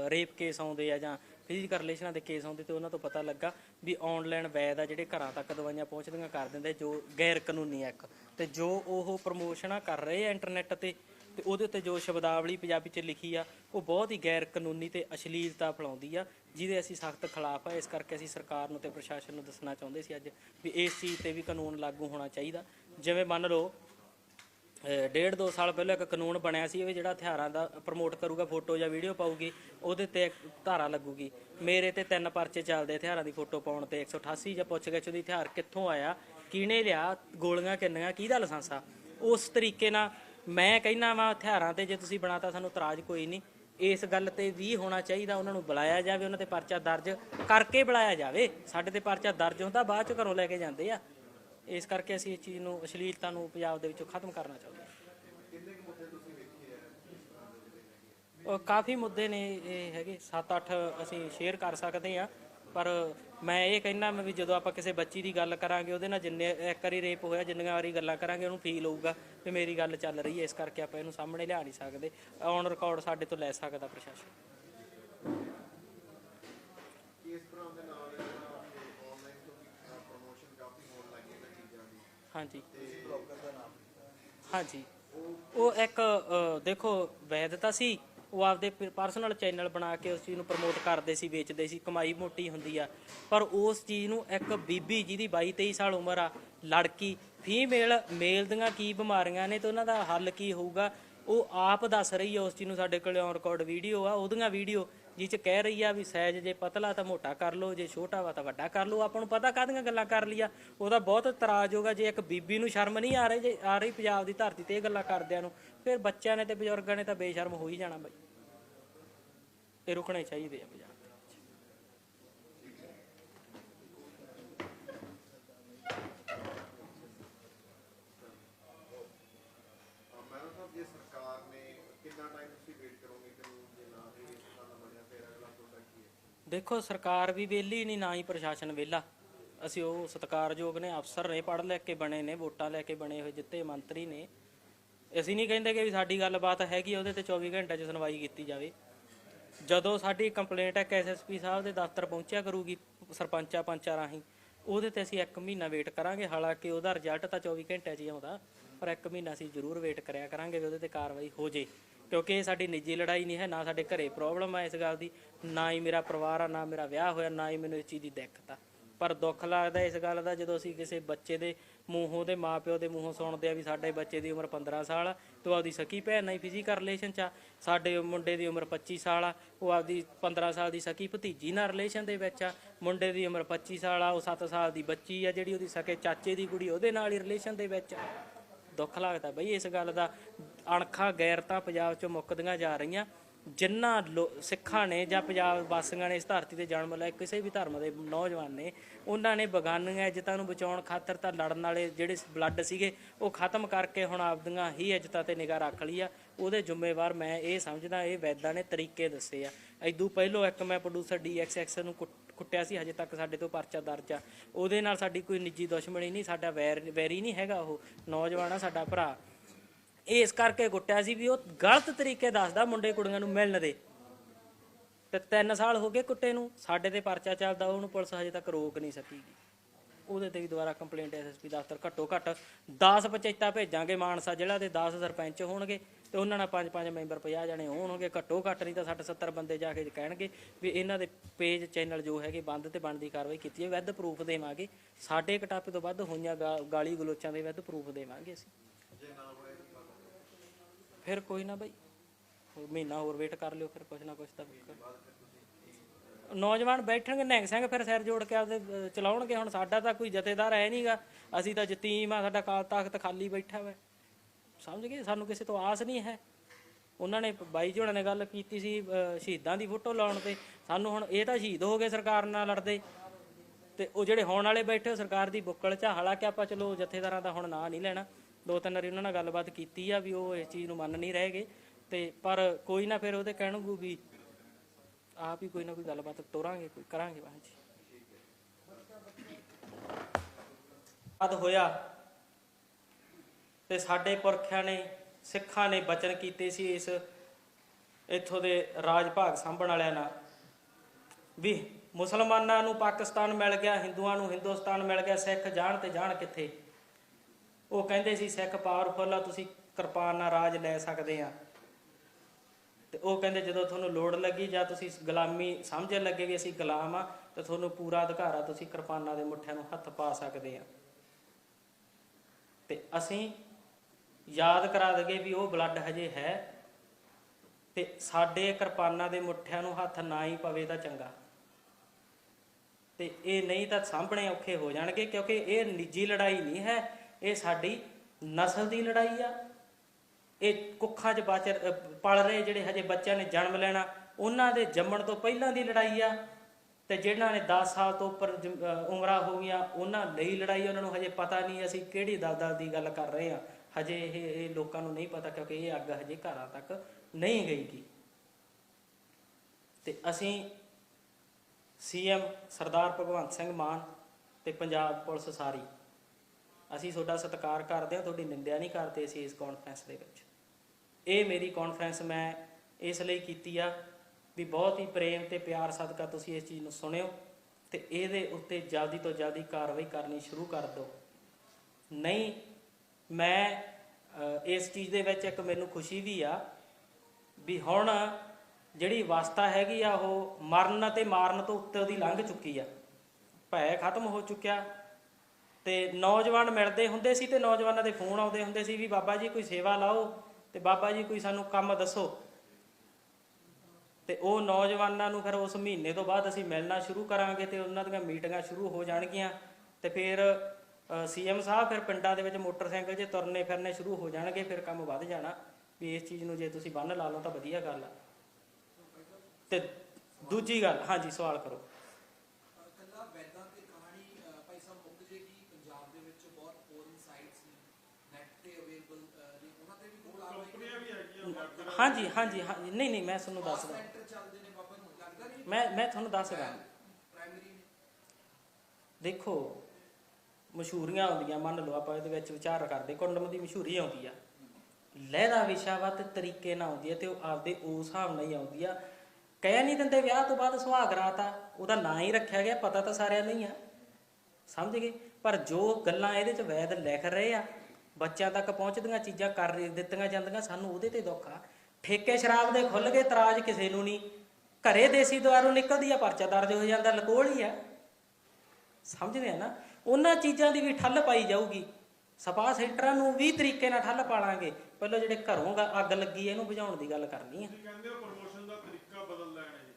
ਰੇਪ ਕੇਸ ਆਉਂਦੇ ਆ ਜਾਂ ਫਿਜ਼ੀਕਲ ਰਿਲੇਸ਼ਨਾਂ ਦੇ ਕੇਸ ਆਉਂਦੇ ਤੇ ਉਹਨਾਂ ਤੋਂ ਪਤਾ ਲੱਗਾ ਵੀ ਆਨਲਾਈਨ ਵੈਦ ਆ ਜਿਹੜੇ ਘਰਾਂ ਤੱਕ ਦਵਾਈਆਂ ਪਹੁੰਚਦੀਆਂ ਕਰ ਦਿੰਦੇ ਜੋ ਗੈਰ ਕਾਨੂੰਨੀ ਆ ਇੱਕ। ਤੇ ਜੋ ਉਹ ਪ੍ਰਮੋਸ਼ਨਾਂ ਕਰ ਰਹੇ ਆ ਇੰਟਰਨੈਟ ਤੇ ਤੇ ਉਹਦੇ ਉੱਤੇ ਜੋ ਸ਼ਬਦਾਵਲੀ ਪੰਜਾਬੀ 'ਚ ਲਿਖੀ ਆ, ਉਹ ਬਹੁਤ ਹੀ ਗੈਰ ਕਾਨੂੰਨੀ ਤੇ ਅਸ਼ਲੀਲਤਾ ਫੈਲਾਉਂਦੀ ਆ, ਜਿਹਦੇ ਅਸੀਂ ਸਖਤ ਖਿਲਾਫ ਆ। ਇਸ ਕਰਕੇ ਅਸੀਂ ਸਰਕਾਰ ਨੂੰ ਤੇ ਪ੍ਰਸ਼ਾਸਨ ਨੂੰ ਦੱਸਣਾ ਚਾਹੁੰਦੇ ਸੀ ਅੱਜ ਵੀ ਇਸ ਚੀਜ਼ ਤੇ ਵੀ ਕਾਨੂੰਨ ਲਾਗੂ ਹੋਣਾ ਚਾਹੀਦਾ। ਜਿਵੇਂ ਮੰਨ ਲਓ ਡੇਢ ਦੋ ਸਾਲ ਪਹਿਲਾਂ ਇੱਕ ਕਾਨੂੰਨ ਬਣਿਆ ਸੀ, ਵੀ ਜਿਹੜਾ ਹਥਿਆਰਾਂ ਦਾ ਪ੍ਰਮੋਟ ਕਰੂਗਾ ਫੋਟੋ ਜਾਂ ਵੀਡੀਓ ਪਾਊਗੀ, ਉਹਦੇ ਤੇ ਧਾਰਾ ਲੱਗੂਗੀ। ਮੇਰੇ ਤੇ ਤਿੰਨ ਪਰਚੇ ਚੱਲਦੇ ਹਥਿਆਰਾਂ ਦੀ ਫੋਟੋ ਪਾਉਣ ਤੇ 188 ਜਾਂ ਪੁੱਛ ਗਿੱਛ ਦੀ ਹਥਿਆਰ ਕਿੱਥੋਂ ਆਇਆ, ਕਿਹਨੇ ਲਿਆ, ਗੋਲੀਆਂ ਕਿੰਨੀਆਂ, ਕਿਹਦਾ ਲਾਇਸੈਂਸ ਆ? ਉਸ ਤਰੀਕੇ ਨਾਲ ਮੈਂ ਕਹਿੰਦਾ ਵਾਂ, ਹਥਿਆਰਾਂ ਤੇ ਜੇ ਤੁਸੀਂ ਬਣਾਤਾ, ਸਾਨੂੰ ਇਤਰਾਜ਼ ਕੋਈ ਨਹੀਂ। ਇਸ ਗੱਲ ਤੇ ਵੀ ਹੋਣਾ ਚਾਹੀਦਾ, ਉਹਨਾਂ ਨੂੰ ਬੁਲਾਇਆ ਜਾਵੇ, ਉਹਨਾਂ ਤੇ ਪਰਚਾ ਦਰਜ ਕਰਕੇ ਬੁਲਾਇਆ ਜਾਵੇ। ਸਾਡੇ ਤੇ ਪਰਚਾ ਦਰਜ ਹੁੰਦਾ, ਬਾਅਦ ਚ ਘਰੋਂ ਲੈ ਕੇ ਜਾਂਦੇ ਆ। ਇਸ ਕਰਕੇ ਅਸੀਂ ਇਸ ਚੀਜ਼ ਨੂੰ ਅਸ਼ਲੀਲਤਾ ਨੂੰ ਪੰਜਾਬ ਦੇ ਵਿੱਚੋਂ ਖਤਮ ਕਰਨਾ ਚਾਹੁੰਦੇ ਹਾਂ। ਕਾਫੀ ਮੁੱਦੇ ਨੇ ਇਹ ਹੈਗੇ 7-8 ਅਸੀਂ ਸ਼ੇਅਰ ਕਰ ਸਕਦੇ ਆ ਪਰ ਮੈਂ ਇਹ ਕਹਿਣਾ ਮੈਂ ਵੀ ਜਦੋਂ ਆਪਾਂ ਕਿਸੇ ਬੱਚੀ ਦੀ ਗੱਲ ਕਰਾਂਗੇ, ਉਹਦੇ ਨਾਲ ਜਿੰਨੇ ਇੱਕ ਵਾਰੀ ਰੇਪ ਹੋਇਆ, ਜਿੰਨੀਆਂ ਵਾਰੀ ਗੱਲਾਂ ਕਰਾਂਗੇ, ਉਹਨੂੰ ਫੀਲ ਹੋਊਗਾ ਵੀ ਮੇਰੀ ਗੱਲ ਚੱਲ ਰਹੀ ਹੈ, ਇਸ ਕਰਕੇ ਆਪਾਂ ਇਹਨੂੰ ਸਾਹਮਣੇ ਲਿਆ ਨਹੀਂ ਸਕਦੇ ਔਨ ਰਿਕਾਰਡ ਸਾਡੇ ਤੋਂ ਲੈ ਸਕਦਾ ਪ੍ਰਸ਼ਾਸਨ ਇਸ ਤਰ੍ਹਾਂ ਦੇ ਨਾਲ ਜਿਹੜਾ ਆਨਲਾਈਨ ਤੋਂ ਪ੍ਰੋਮੋਸ਼ਨ ਕਾਫੀ ਹੋਣ ਲੱਗੀ ਇਹਨਾਂ ਚੀਜ਼ਾਂ ਦੀ ਹਾਂਜੀ। ਤੇ ਬਲੌਗਰ ਦਾ ਨਾਮ ਹਾਂਜੀ। ਉਹ ਇੱਕ ਅ, ਦੇਖੋ ਵੈਧਤਾ ਸੀ ਉਹ ਆਪਦੇ ਪਰਸਨਲ ਚੈਨਲ ਬਣਾ ਕੇ ਉਸ ਚੀਜ਼ ਨੂੰ ਪ੍ਰਮੋਟ ਕਰਦੇ ਸੀ ਵੇਚਦੇ ਸੀ ਕਮਾਈ ਮੋਟੀ ਹੁੰਦੀ ਆ। ਪਰ ਉਸ ਚੀਜ਼ ਨੂੰ ਇੱਕ ਬੀਬੀ ਜਿਹਦੀ 22 23 ਸਾਲ ਉਮਰ ਆ ਲੜਕੀ ਫੀਮੇਲ ਮੇਲ ਦੀਆਂ ਕੀ ਬਿਮਾਰੀਆਂ ਨੇ ਤੇ ਉਹਨਾਂ ਦਾ ਹੱਲ ਕੀ ਹੋਊਗਾ ਉਹ ਆਪ ਦੱਸ ਰਹੀ ਆ ਉਸ ਚੀਜ਼ ਨੂੰ ਸਾਡੇ ਕੋਲ ਔਨ ਰਿਕਾਰਡ ਵੀਡੀਓ ਆ ਉਹਦੀਆਂ ਵੀਡੀਓ ਜਿਹ ਚ ਕਹਿ ਰਹੀ ਆ ਵੀ ਸਾਈਜ਼ ਜੇ ਪਤਲਾ ਤਾਂ ਮੋਟਾ ਕਰ ਲਓ, ਜੇ ਛੋਟਾ ਵਾ ਤਾਂ ਵੱਡਾ ਕਰ ਲਓ। ਆਪਾਂ ਨੂੰ ਪਤਾ ਕਾਹਦੀਆਂ ਗੱਲਾਂ ਕਰ ਲਿਆ ਉਹਦਾ ਬਹੁਤ ਇਤਰਾਜ਼ ਹੋਗਾ, ਜੇ ਇੱਕ ਬੀਬੀ ਨੂੰ ਸ਼ਰਮ ਨਹੀਂ ਆ ਰਹੀ, ਜੇ ਆ ਰਹੀ ਪੰਜਾਬ ਦੀ ਧਰਤੀ ਤੇ ਇਹ ਗੱਲਾਂ ਕਰਦਿਆਂ ਨੂੰ, ਫਿਰ ਬੱਚਿਆਂ ਨੇ ਤੇ ਬਜ਼ੁਰਗਾਂ ਨੇ ਤਾਂ ਬੇਸ਼ਰਮ ਹੋ ਹੀ ਜਾਣਾ ਬਾਈ। ਇਹ ਰੁਕਣੇ ਚਾਹੀਦੇ ਆ ਪੰਜਾਬ ਦੇ ਵਿੱਚ ਮੈਡਮ ਸਾਹਿਬ ਜੇ ਸਰਕਾਰ ਨੇ ਕਿੰਨਾ ਟਾਈਮ ਤੁਸੀਂ ਵੇਟ ਕਰੋਗੇ ਕਿ ਜੇ ਨਾ ਇਹ ਇਸ ਤਰ੍ਹਾਂ ਦਾ ਬਣਿਆ ਫਿਰ ਅਗਲਾ ਤੁਹਾਡਾ ਕੀ ਹੈ ਦੇਖੋ, ਸਰਕਾਰ ਵੀ ਵਿਹਲੀ ਨਹੀਂ, ਨਾ ਹੀ ਪ੍ਰਸ਼ਾਸਨ ਵਿਹਲਾ। ਅਸੀਂ ਉਹ ਸਤਿਕਾਰਯੋਗ ਨੇ, ਅਫਸਰ ਨੇ, ਪੜ੍ਹ ਲੈ ਕੇ ਬਣੇ ਨੇ, ਵੋਟਾਂ ਲੈ ਕੇ ਬਣੇ ਹੋਏ ਜਿੱਤੇ ਮੰਤਰੀ ਨੇ। ਅਸੀਂ ਨਹੀਂ ਕਹਿੰਦੇ ਕਿ ਵੀ ਸਾਡੀ ਗੱਲਬਾਤ ਹੈਗੀ, ਉਹਦੇ ਤੇ 24 ਘੰਟੇ 'ਚ ਸੁਣਵਾਈ ਕੀਤੀ ਜਾਵੇ। ਜਦੋਂ ਸਾਡੀ ਕੰਪਲੇਂਟ ਹੈ ਐਸਐਸਪੀ ਸਾਹਿਬ ਦੇ ਦਫ਼ਤਰ ਪਹੁੰਚਿਆ ਕਰੂਗੀ, ਸਰਪੰਚਾਂ ਪੰਚਾਂ ਰਾਹੀਂ, ਉਹਦੇ ਤੇ ਅਸੀਂ 1 ਮਹੀਨਾ ਵੇਟ ਕਰਾਂਗੇ। ਹਾਲਾਂਕਿ ਉਹਦਾ ਰਿਜ਼ਲਟ ਤਾਂ 24 ਘੰਟਿਆਂ 'ਚ ਹੀ ਆਉਂਦਾ, ਪਰ 1 ਮਹੀਨਾ ਅਸੀਂ ਜ਼ਰੂਰ ਵੇਟ ਕਰਿਆ ਕਰਾਂਗੇ ਵੀ ਉਹਦੇ ਤੇ ਕਾਰਵਾਈ ਹੋ ਜੇ। ਕਿਉਂਕਿ ਇਹ ਸਾਡੀ ਨਿੱਜੀ ਲੜਾਈ ਨਹੀਂ ਹੈ, ਨਾ ਸਾਡੇ ਘਰੇ ਪ੍ਰੋਬਲਮ ਹੈ ਇਸ ਗੱਲ ਦੀ, ਨਾ ਹੀ ਮੇਰਾ ਪਰਿਵਾਰ ਆ, ਨਾ ਮੇਰਾ ਵਿਆਹ ਹੋਇਆ, ਨਾ ਹੀ ਮੈਨੂੰ ਇਸ ਚੀਜ਼ ਦੀ ਦਿੱਕਤ ਆ। ਪਰ ਦੁੱਖ ਲੱਗਦਾ ਇਸ ਗੱਲ ਦਾ ਜਦੋਂ ਅਸੀਂ ਕਿਸੇ ਬੱਚੇ ਦੇ ਮੂੰਹੋਂ ਦੇ ਮਾਪਿਓ ਦੇ ਮੂੰਹੋਂ ਸੁਣਦੇ ਆ ਵੀ ਸਾਡੇ ਬੱਚੇ ਦੀ ਉਮਰ 15 ਸਾਲ ਆ, ਤੇ ਉਹ ਆਪਦੀ ਸਕੀ ਭੈਣ ਨਾਲ ਫਿਜ਼ੀਕਲ ਰਿਲੇਸ਼ਨ ਚ ਆ, ਸਾਡੇ ਮੁੰਡੇ ਦੀ ਉਮਰ 25 ਸਾਲ ਆ, ਉਹ ਆਪਦੀ 15 ਸਾਲ ਦੀ ਸਕੀ ਭਤੀਜੀ ਨਾਲ ਰਿਲੇਸ਼ਨ ਦੇ ਵਿੱਚ ਆ, ਮੁੰਡੇ ਦੀ ਉਮਰ 25 ਸਾਲ ਆ, ਉਹ 7 ਸਾਲ ਦੀ ਬੱਚੀ ਆ, ਜਿਹੜੀ ਉਹਦੀ ਸਕੇ ਚਾਚੇ ਦੀ ਕੁੜੀ ਉਹਦੇ ਨਾਲ ਹੀ ਰਿਲੇਸ਼ਨ ਦੇ ਵਿੱਚ ਆ। ਦੁੱਖ ਲੱਗਦਾ ਬਈ ਇਸ ਗੱਲ ਦਾ ਅਣਖਾਂ ਗੈਰਤਾਂ ਪੰਜਾਬ ਚੋਂ ਮੁੱਕਦੀਆਂ ਜਾ ਰਹੀਆਂ। ਜਿਨ੍ਹਾਂ ਲੋ- ਸਿੱਖਾਂ ਨੇ ਜਾਂ ਪੰਜਾਬ ਵਾਸੀਆਂ ਨੇ ਇਸ ਧਰਤੀ ਤੇ ਜਨਮ ਲਿਆ, ਕਿਸੇ ਵੀ ਧਰਮ ਦੇ ਨੌਜਵਾਨ ਨੇ, ਉਹਨਾਂ ਨੇ ਬਗਾਨੀਆਂ ਇੱਜ਼ਤਾਂ ਨੂੰ ਬਚਾਉਣ ਖਾਤਰ ਤਾਂ ਲੜਨ ਵਾਲੇ ਜਿਹੜੇ ਬਲੱਡ ਸੀਗੇ, ਉਹ ਖਤਮ ਕਰਕੇ ਹੁਣ ਆਪਦੀਆਂ ਹੀ ਇੱਜ਼ਤਾਂ ਤੇ ਨਿਗਾਹ ਰੱਖ ਲਈ ਆ। ਉਹਦੇ ਜ਼ਿੰਮੇਵਾਰ ਮੈਂ ਇਹ ਸਮਝਦਾ, ਇਹ ਵੈਦਾਂ ਨੇ ਤਰੀਕੇ ਦੱਸੇ ਆ। ਐਦੂ ਪਹਿਲੋਂ ਇੱਕ ਮੈਂ ਪ੍ਰੋਡਿਊਸਰ ਡੀਐਕਸਐਕਸ ਨੂੰ ਕੁੱਟਿਆ ਸੀ, ਹਜੇ ਤੱਕ ਸਾਡੇ ਤੋਂ ਪਰਚਾ ਦਰਜ ਆ। ਉਹਦੇ ਨਾਲ ਸਾਡੀ ਕੋਈ ਨਿੱਜੀ ਦੁਸ਼ਮਣੀ ਨਹੀਂ, ਸਾਡਾ ਵੈਰ, ਵੈਰੀ ਨਹੀਂ ਹੈਗਾ ਉਹ। ਨੌਜਵਾਨ ਆ, ਸਾਡਾ ਭਰਾ। ਇਸ ਕਰਕੇ ਕੁੱਟਿਆ ਸੀ ਵੀ ਉਹ ਗਲਤ ਤਰੀਕੇ ਦੱਸਦਾ ਮੁੰਡੇ ਕੁੜੀਆਂ ਨੂੰ ਮਿਲਣ ਦੇ। ਤੇ 3 ਸਾਲ ਹੋ ਗਏ ਕੁੱਟੇ ਨੂੰ, ਸਾਡੇ ਤੇ ਪਰਚਾ ਚੱਲਦਾ, ਉਹਨੂੰ ਪੁਲਿਸ ਹਜੇ ਤੱਕ ਰੋਕ ਨਹੀਂ ਸਕੀਗੀ। ਉਹਦੇ ਤੇ ਵੀ ਦੁਬਾਰਾ ਕੰਪਲੇਂਟ ਐਸਐਸਪੀ ਦਫ਼ਤਰ ਘੱਟੋ ਘੱਟ 10 ਪੰਚਾਇਤਾਂ ਭੇਜਾਂਗੇ, ਮਾਨਸਾ ਜ਼ਿਲ੍ਹਾ ਦੇ 10 ਸਰਪੰਚ ਹੋਣਗੇ ਤੇ ਉਹਨਾਂ ਨਾਲ 5-5 ਮੈਂਬਰ 50 ਜਣੇ ਹੋਣਗੇ। ਘੱਟੋ ਘੱਟ ਨਹੀਂ ਤਾਂ 60 70 ਬੰਦੇ ਜਾ ਕੇ ਕਹਿਣਗੇ ਵੀ ਇਹਨਾਂ ਦੇ ਪੇਜ, ਚੈਨਲ ਜੋ ਹੈਗੇ ਬੰਦ ਤੇ ਬਣਦੀ ਕਾਰਵਾਈ ਕੀਤੀ ਹੈ, ਵਿਦ ਪ੍ਰੂਫ ਦੇਵਾਂਗੇ। ਸਾਡੇ ਕਟਾਪੇ ਤੋਂ ਵੱਧ ਹੋਈਆਂ ਗਾ- ਗਾਲੀ ਗਲੋਚਾਂ ਦੇ ਵਿਦ ਪ੍ਰੂਫ ਦੇਵਾਂਗੇ ਅਸੀਂ। ਫਿਰ ਕੋਈ ਨਾ ਬਾਈ। ਮਹੀਨਾ ਹੋਰ ਵੇਟ ਕਰ ਲਿਓ, ਫਿਰ ਕੁਛ ਨਾ ਕੁਛ ਤਾਂ ਨੌਜਵਾਨ ਬੈਠਣਗੇ ਨਿਹੰਗ ਸਿੰਘ ਫਿਰ ਸਿਰ ਜੋੜ ਕੇ ਆਪਦੇ ਚਲਾਉਣਗੇ। ਹੁਣ ਸਾਡਾ ਤਾਂ ਕੋਈ ਜਥੇਦਾਰ ਹੈ ਨਹੀਂਗਾ ਅਸੀਂ ਤਾਂ ਜਤੀਮ ਆ, ਸਾਡਾ ਕਾਲ ਤਖਤ ਖਾਲੀ ਬੈਠਾ ਵਾ। ਸਮਝ ਗਏ? ਸਾਨੂੰ ਕਿਸੇ ਤੋਂ ਆਸ ਨਹੀਂ ਹੈ। ਉਹਨਾਂ ਨੇ ਬਾਈ ਜੀ ਹੋਣਾ ਨੇ ਗੱਲ ਕੀਤੀ ਸੀ ਸ਼ਹੀਦਾਂ ਦੀ ਫੋਟੋ ਲਾਉਣ ਤੇ। ਸਾਨੂੰ ਹੁਣ ਇਹ ਤਾਂ ਸ਼ਹੀਦ ਹੋ ਗਏ ਸਰਕਾਰ ਨਾਲ ਲੜਦੇ। ਤੇ ਉਹ ਜਿਹੜੇ ਹੋਣ ਵਾਲੇ ਬੈਠੇ, ਉਹ ਸਰਕਾਰ ਦੀ ਬੁੱਕਲ ਚ ਹਾਲਾਂਕਿ ਆਪਾਂ ਚਲੋ ਜਥੇਦਾਰਾਂ ਦਾ ਹੁਣ ਨਾਂ ਨਹੀਂ ਲੈਣਾ। ਦੋ ਤਿੰਨ ਵਾਰੀ ਉਹਨਾਂ ਨਾਲ ਗੱਲਬਾਤ ਕੀਤੀ ਆ ਵੀ ਉਹ ਇਸ ਚੀਜ਼ ਨੂੰ ਮੰਨ ਨਹੀਂ ਰਹੇਗੇ। ਤੇ ਪਰ ਕੋਈ ਨਾ ਫਿਰ ਉਹਦੇ ਕਹਿਣਗੂ ਵੀ ਆਪ ਹੀ ਕੋਈ ਨਾ ਕੋਈ ਗੱਲਬਾਤ ਤੋਰਾਂਗੇ, ਕੋਈ ਕਰਾਂਗੇ ਬਾਅਦ ਜੀ ਅਦ ਹੋਇਆ ਤੇ ਸਾਡੇ ਪੁਰਖਿਆਂ ਨੇ, ਸਿੱਖਾਂ ਨੇ ਬਚਨ ਕੀਤੇ ਸੀ ਇਸ ਇੱਥੋਂ ਦੇ ਰਾਜ ਭਾਗ ਸਾਂਭਣ ਵਾਲਿਆਂ ਨਾਲ ਵੀ ਮੁਸਲਮਾਨਾਂ ਨੂੰ ਪਾਕਿਸਤਾਨ ਮਿਲ ਗਿਆ, ਹਿੰਦੂਆਂ ਨੂੰ ਹਿੰਦੁਸਤਾਨ ਮਿਲ ਗਿਆ, ਸਿੱਖ ਜਾਣ ਤੇ ਜਾਣ ਕਿੱਥੇ? ਉਹ ਕਹਿੰਦੇ ਸੀ, ਸਿੱਖ ਪਾਵਰਫੁੱਲ ਆ, ਤੁਸੀਂ ਕਿਰਪਾਨ ਨਾਲ ਰਾਜ ਲੈ ਸਕਦੇ ਆ। ਤੇ ਉਹ ਕਹਿੰਦੇ, ਜਦੋਂ ਤੁਹਾਨੂੰ ਲੋੜ ਲੱਗੀ ਜਾਂ ਤੁਸੀਂ ਗੁਲਾਮੀ ਸਮਝਣ ਲੱਗੇ ਵੀ ਅਸੀਂ ਗੁਲਾਮ ਆ, ਤੇ ਤੁਹਾਨੂੰ ਪੂਰਾ ਅਧਿਕਾਰ ਆ, ਤੁਸੀਂ ਕਿਰਪਾਨਾਂ ਦੇ ਮੁੱਠਿਆਂ ਨੂੰ ਹੱਥ ਪਾ ਸਕਦੇ ਆ। ਤੇ ਅਸੀਂ ਯਾਦ ਕਰਾ ਦਗੇ ਵੀ ਉਹ ਬਲੱਡ ਹਜੇ ਹੈ, ਤੇ ਸਾਡੇ ਕਿਰਪਾਨਾਂ ਦੇ ਮੁੱਠਿਆਂ ਨੂੰ ਹੱਥ ਨਾ ਹੀ ਪਵੇ ਤਾਂ ਚੰਗਾ। ਤੇ ਇਹ ਨਹੀਂ ਤਾਂ ਸਾਹਮਣੇ ਔਖੇ ਹੋ ਜਾਣਗੇ, ਕਿਉਂਕਿ ਇਹ ਨਿੱਜੀ ਲੜਾਈ ਨਹੀਂ ਹੈ ਇਹ ਸਾਡੀ ਨਸਲ ਦੀ ਲੜਾਈ ਆ। ਇਹ ਕੁੱਖਾਂ 'ਚ ਬਚ ਪਲ ਰਹੇ ਜਿਹੜੇ ਹਜੇ ਬੱਚਿਆਂ ਨੇ ਜਨਮ ਲੈਣਾ, ਉਹਨਾਂ ਦੇ ਜੰਮਣ ਤੋਂ ਪਹਿਲਾਂ ਦੀ ਲੜਾਈ ਆ ਤੇ ਜਿਹਨਾਂ ਨੇ 10 ਸਾਲ ਤੋਂ ਉੱਪਰ ਜਮ- ਉਮਰਾਂ ਹੋ ਗਈਆਂ, ਉਹਨਾਂ ਲਈ ਲੜਾਈ ਉਹਨਾਂ ਨੂੰ ਹਜੇ ਪਤਾ ਨਹੀਂ ਅਸੀਂ ਕਿਹੜੀ ਦਲਦਲ ਦੀ ਗੱਲ ਕਰ ਰਹੇ ਆ। ਹਜੇ ਇਹ ਇਹ ਲੋਕਾਂ ਨੂੰ ਨਹੀਂ ਪਤਾ ਕਿਉਂਕਿ ਇਹ ਅੱਗ ਹਜੇ ਘਰਾਂ ਤੱਕ ਨਹੀਂ ਗਈ ਗਈਗੀ। ਤੇ ਅਸੀਂ ਸੀਐਮ ਸਰਦਾਰ ਭਗਵੰਤ ਸਿੰਘ ਮਾਨ ਤੇ ਪੰਜਾਬ ਪੁਲਿਸ ਸਾਰੀ ਅਸੀਂ ਤੁਹਾਡਾ ਸਤਿਕਾਰ ਕਰਦੇ ਹਾਂ, ਤੁਹਾਡੀ ਨਿੰਦਿਆ ਨਹੀਂ ਕਰਦੇ ਅਸੀਂ ਇਸ ਕਾਨਫਰੰਸ ਦੇ ਵਿੱਚ। ਇਹ ਮੇਰੀ ਕਾਨਫਰੰਸ ਮੈਂ ਇਸ ਲਈ ਕੀਤੀ ਆ ਵੀ ਬਹੁਤ ਹੀ ਪ੍ਰੇਮ ਤੇ ਪਿਆਰ ਸਦਕਾ ਤੁਸੀਂ ਇਸ ਚੀਜ਼ ਨੂੰ ਸੁਣਿਓ ਤੇ ਇਹਦੇ ਉੱਤੇ ਜਲਦੀ ਤੋਂ ਜਲਦੀ ਕਾਰਵਾਈ ਕਰਨੀ ਸ਼ੁਰੂ ਕਰ ਦਿਓ। ਨਹੀਂ, ਮੈਂ ਇਸ ਚੀਜ਼ ਦੇ ਵਿੱਚ ਇੱਕ ਮੈਨੂੰ ਖੁਸ਼ੀ ਵੀ ਆ ਵੀ ਹੁਣ ਜਿਹੜੀ ਵਸਤਾ ਹੈਗੀ ਆ, ਉਹ ਮਰਨ ਅਤੇ ਮਾਰਨ ਤੋਂ ਉੱਤੇ ਉਹਦੀ ਲੰਘ ਚੁੱਕੀ ਆ। ਭੈ ਖਤਮ ਹੋ ਚੁੱਕਿਆ। ਤੇ ਨੌਜਵਾਨ ਮਿਲਦੇ ਹੁੰਦੇ ਸੀ ਤੇ ਨੌਜਵਾਨਾਂ ਦੇ ਫੋਨ ਆਉਂਦੇ ਹੁੰਦੇ ਸੀ ਵੀ ਬਾਬਾ ਜੀ ਕੋਈ ਸੇਵਾ ਲਾਓ ਤੇ ਬਾਬਾ ਜੀ ਕੋਈ ਸਾਨੂੰ ਕੰਮ ਦੱਸੋ। ਤੇ ਉਹ ਨੌਜਵਾਨਾਂ ਨੂੰ ਫਿਰ ਉਸ ਮਹੀਨੇ ਤੋਂ ਬਾਅਦ ਅਸੀਂ ਮਿਲਣਾ ਸ਼ੁਰੂ ਕਰਾਂਗੇ ਤੇ ਉਹਨਾਂ ਦੀਆਂ ਮੀਟਿੰਗਾਂ ਸ਼ੁਰੂ ਹੋ ਜਾਣਗੀਆਂ। ਤੇ ਫਿਰ ਸੀਐਮ ਸਾਹਿਬ ਫਿਰ ਪਿੰਡਾਂ ਦੇ ਵਿੱਚ ਮੋਟਰਸਾਈਕਲ 'ਤੇ ਤੁਰਨੇ ਫਿਰਨੇ ਸ਼ੁਰੂ ਹੋ ਜਾਣਗੇ, ਫਿਰ ਕੰਮ ਵੱਧ ਜਾਣਾ। ਵੀ ਇਸ ਚੀਜ਼ ਨੂੰ ਜੇ ਤੁਸੀਂ ਬੰਨ ਲਾ ਲਓ ਤਾਂ ਵਧੀਆ ਗੱਲ ਆ। ਤੇ ਦੂਜੀ ਗੱਲ, ਹਾਂਜੀ, ਸਵਾਲ ਕਰੋ ਕੱਲਾ ਵੈਦਾਂ ਤੇ ਕਹਾਣੀ ਅਹ, ਭਾਈ ਸਾਹਿਬ ਮੁੱਕ ਜੇਗੀ ਪੰਜਾਬ ਦੇ ਵਿੱਚ ਬਹੁਤ ਫੋਰਨ ਸਾਈਟਸ ਨੇ ਨੈਟ ਤੇ ਅਵੇਲੇਬਲ ਨੇ ਉਹਨਾਂ ਤੇ ਵੀ ਬਹੁਤ ਕੰਪਨੀਆਂ ਵੀ ਹੈਗੀਆਂ ਹਾਂਜੀ ਹਾਂਜੀ ਹਾਂਜੀ ਨਹੀਂ ਨਹੀਂ ਮੈਂ ਤੁਹਾਨੂੰ ਦੱਸਦਾ। ਸੈਂਟਰ ਚੱਲਦੇ ਨੇ ਬਾਬਾ ਨੂੰ ਲੱਗਦਾ ਨਹੀਂ। ਮੈਂ ਮੈਂ ਤੁਹਾਨੂੰ ਦੱਸਦਾ ਪ੍ਰਾਇਮਰੀ ਨੇ। ਦੇਖੋ ਮਸ਼ਹੂਰੀਆਂ ਆਉਂਦੀਆਂ ਮੰਨ ਲਓ ਆਪਾਂ ਇਹਦੇ ਵਿੱਚ ਵਿਚਾਰ ਕਰਦੇ ਕੁੰਡਮ ਦੀ ਮਸ਼ਹੂਰੀ ਆਉਂਦੀ ਆ। ਲਹਿਦਾ ਵਿਸ਼ਾ ਵਾ ਤੇ ਤਰੀਕੇ ਨਾਲ ਆਉਂਦੀ ਆ ਤੇ ਉਹ ਆਪਦੇ ਉਸ ਹਿਸਾਬ ਨਾਲ ਹੀ ਆਉਂਦੀ ਆ। ਕਹਿ ਨਹੀਂ ਦਿੰਦੇ ਵਿਆਹ ਤੋਂ ਬਾਅਦ ਸੁਹਾਗ ਰਾਤ ਆ ਉਹਦਾ ਨਾਂ ਹੀ ਰੱਖਿਆ ਗਿਆ ਪਤਾ ਤਾਂ ਸਾਰਿਆਂ ਨੂੰ ਹੀ ਆ। ਸਮਝ ਗਏ? ਪਰ ਜੋ ਗੱਲਾਂ ਇਹਦੇ ਚ ਵੈਦ ਲਿਖ ਰਹੇ ਆ ਬੱਚਿਆਂ ਤੱਕ ਪਹੁੰਚਦੀਆਂ ਚੀਜ਼ਾਂ ਕਰ ਦਿੱਤੀਆਂ ਜਾਂਦੀਆਂ ਸਾਨੂੰ ਉਹਦੇ ਤੇ ਦੁੱਖ ਆ। ਠੇਕੇ ਸ਼ਰਾਬ ਦੇ ਖੁੱਲ ਗਏ ਤਰਾਜ ਕਿਸੇ ਨੂੰ ਨਹੀਂ। ਘਰੇ ਦੇਸੀ ਦੁਆਰੋਂ ਨਿਕਲਦੀ ਆ ਪਰਚਾ ਦਰਜ ਹੋ ਜਾਂਦਾ ਲਕੋਲ ਹੀ ਆ। ਸਮਝਦੇ ਆ ਨਾ? ਉਹਨਾਂ ਚੀਜ਼ਾਂ ਦੀ ਵੀ ਠੱਲ ਪਾਈ ਜਾਊਗੀ। ਸਪਾ ਸੈਂਟਰਾਂ ਨੂੰ ਵੀ ਤਰੀਕੇ ਨਾਲ ਠੱਲ ਪਾਲਾਂਗੇ। ਪਹਿਲਾਂ ਜਿਹੜੇ ਘਰੋਂ ਅੱਗ ਲੱਗੀ ਇਹਨੂੰ ਬੁਝਾਉਣ ਦੀ ਗੱਲ ਕਰਨੀ ਆ। ਕਹਿੰਦੇ ਹੋ ਪ੍ਰਮੋਸ਼ਨ ਦਾ ਤਰੀਕਾ ਬਦਲ ਲੈਣਾ ਜੀ।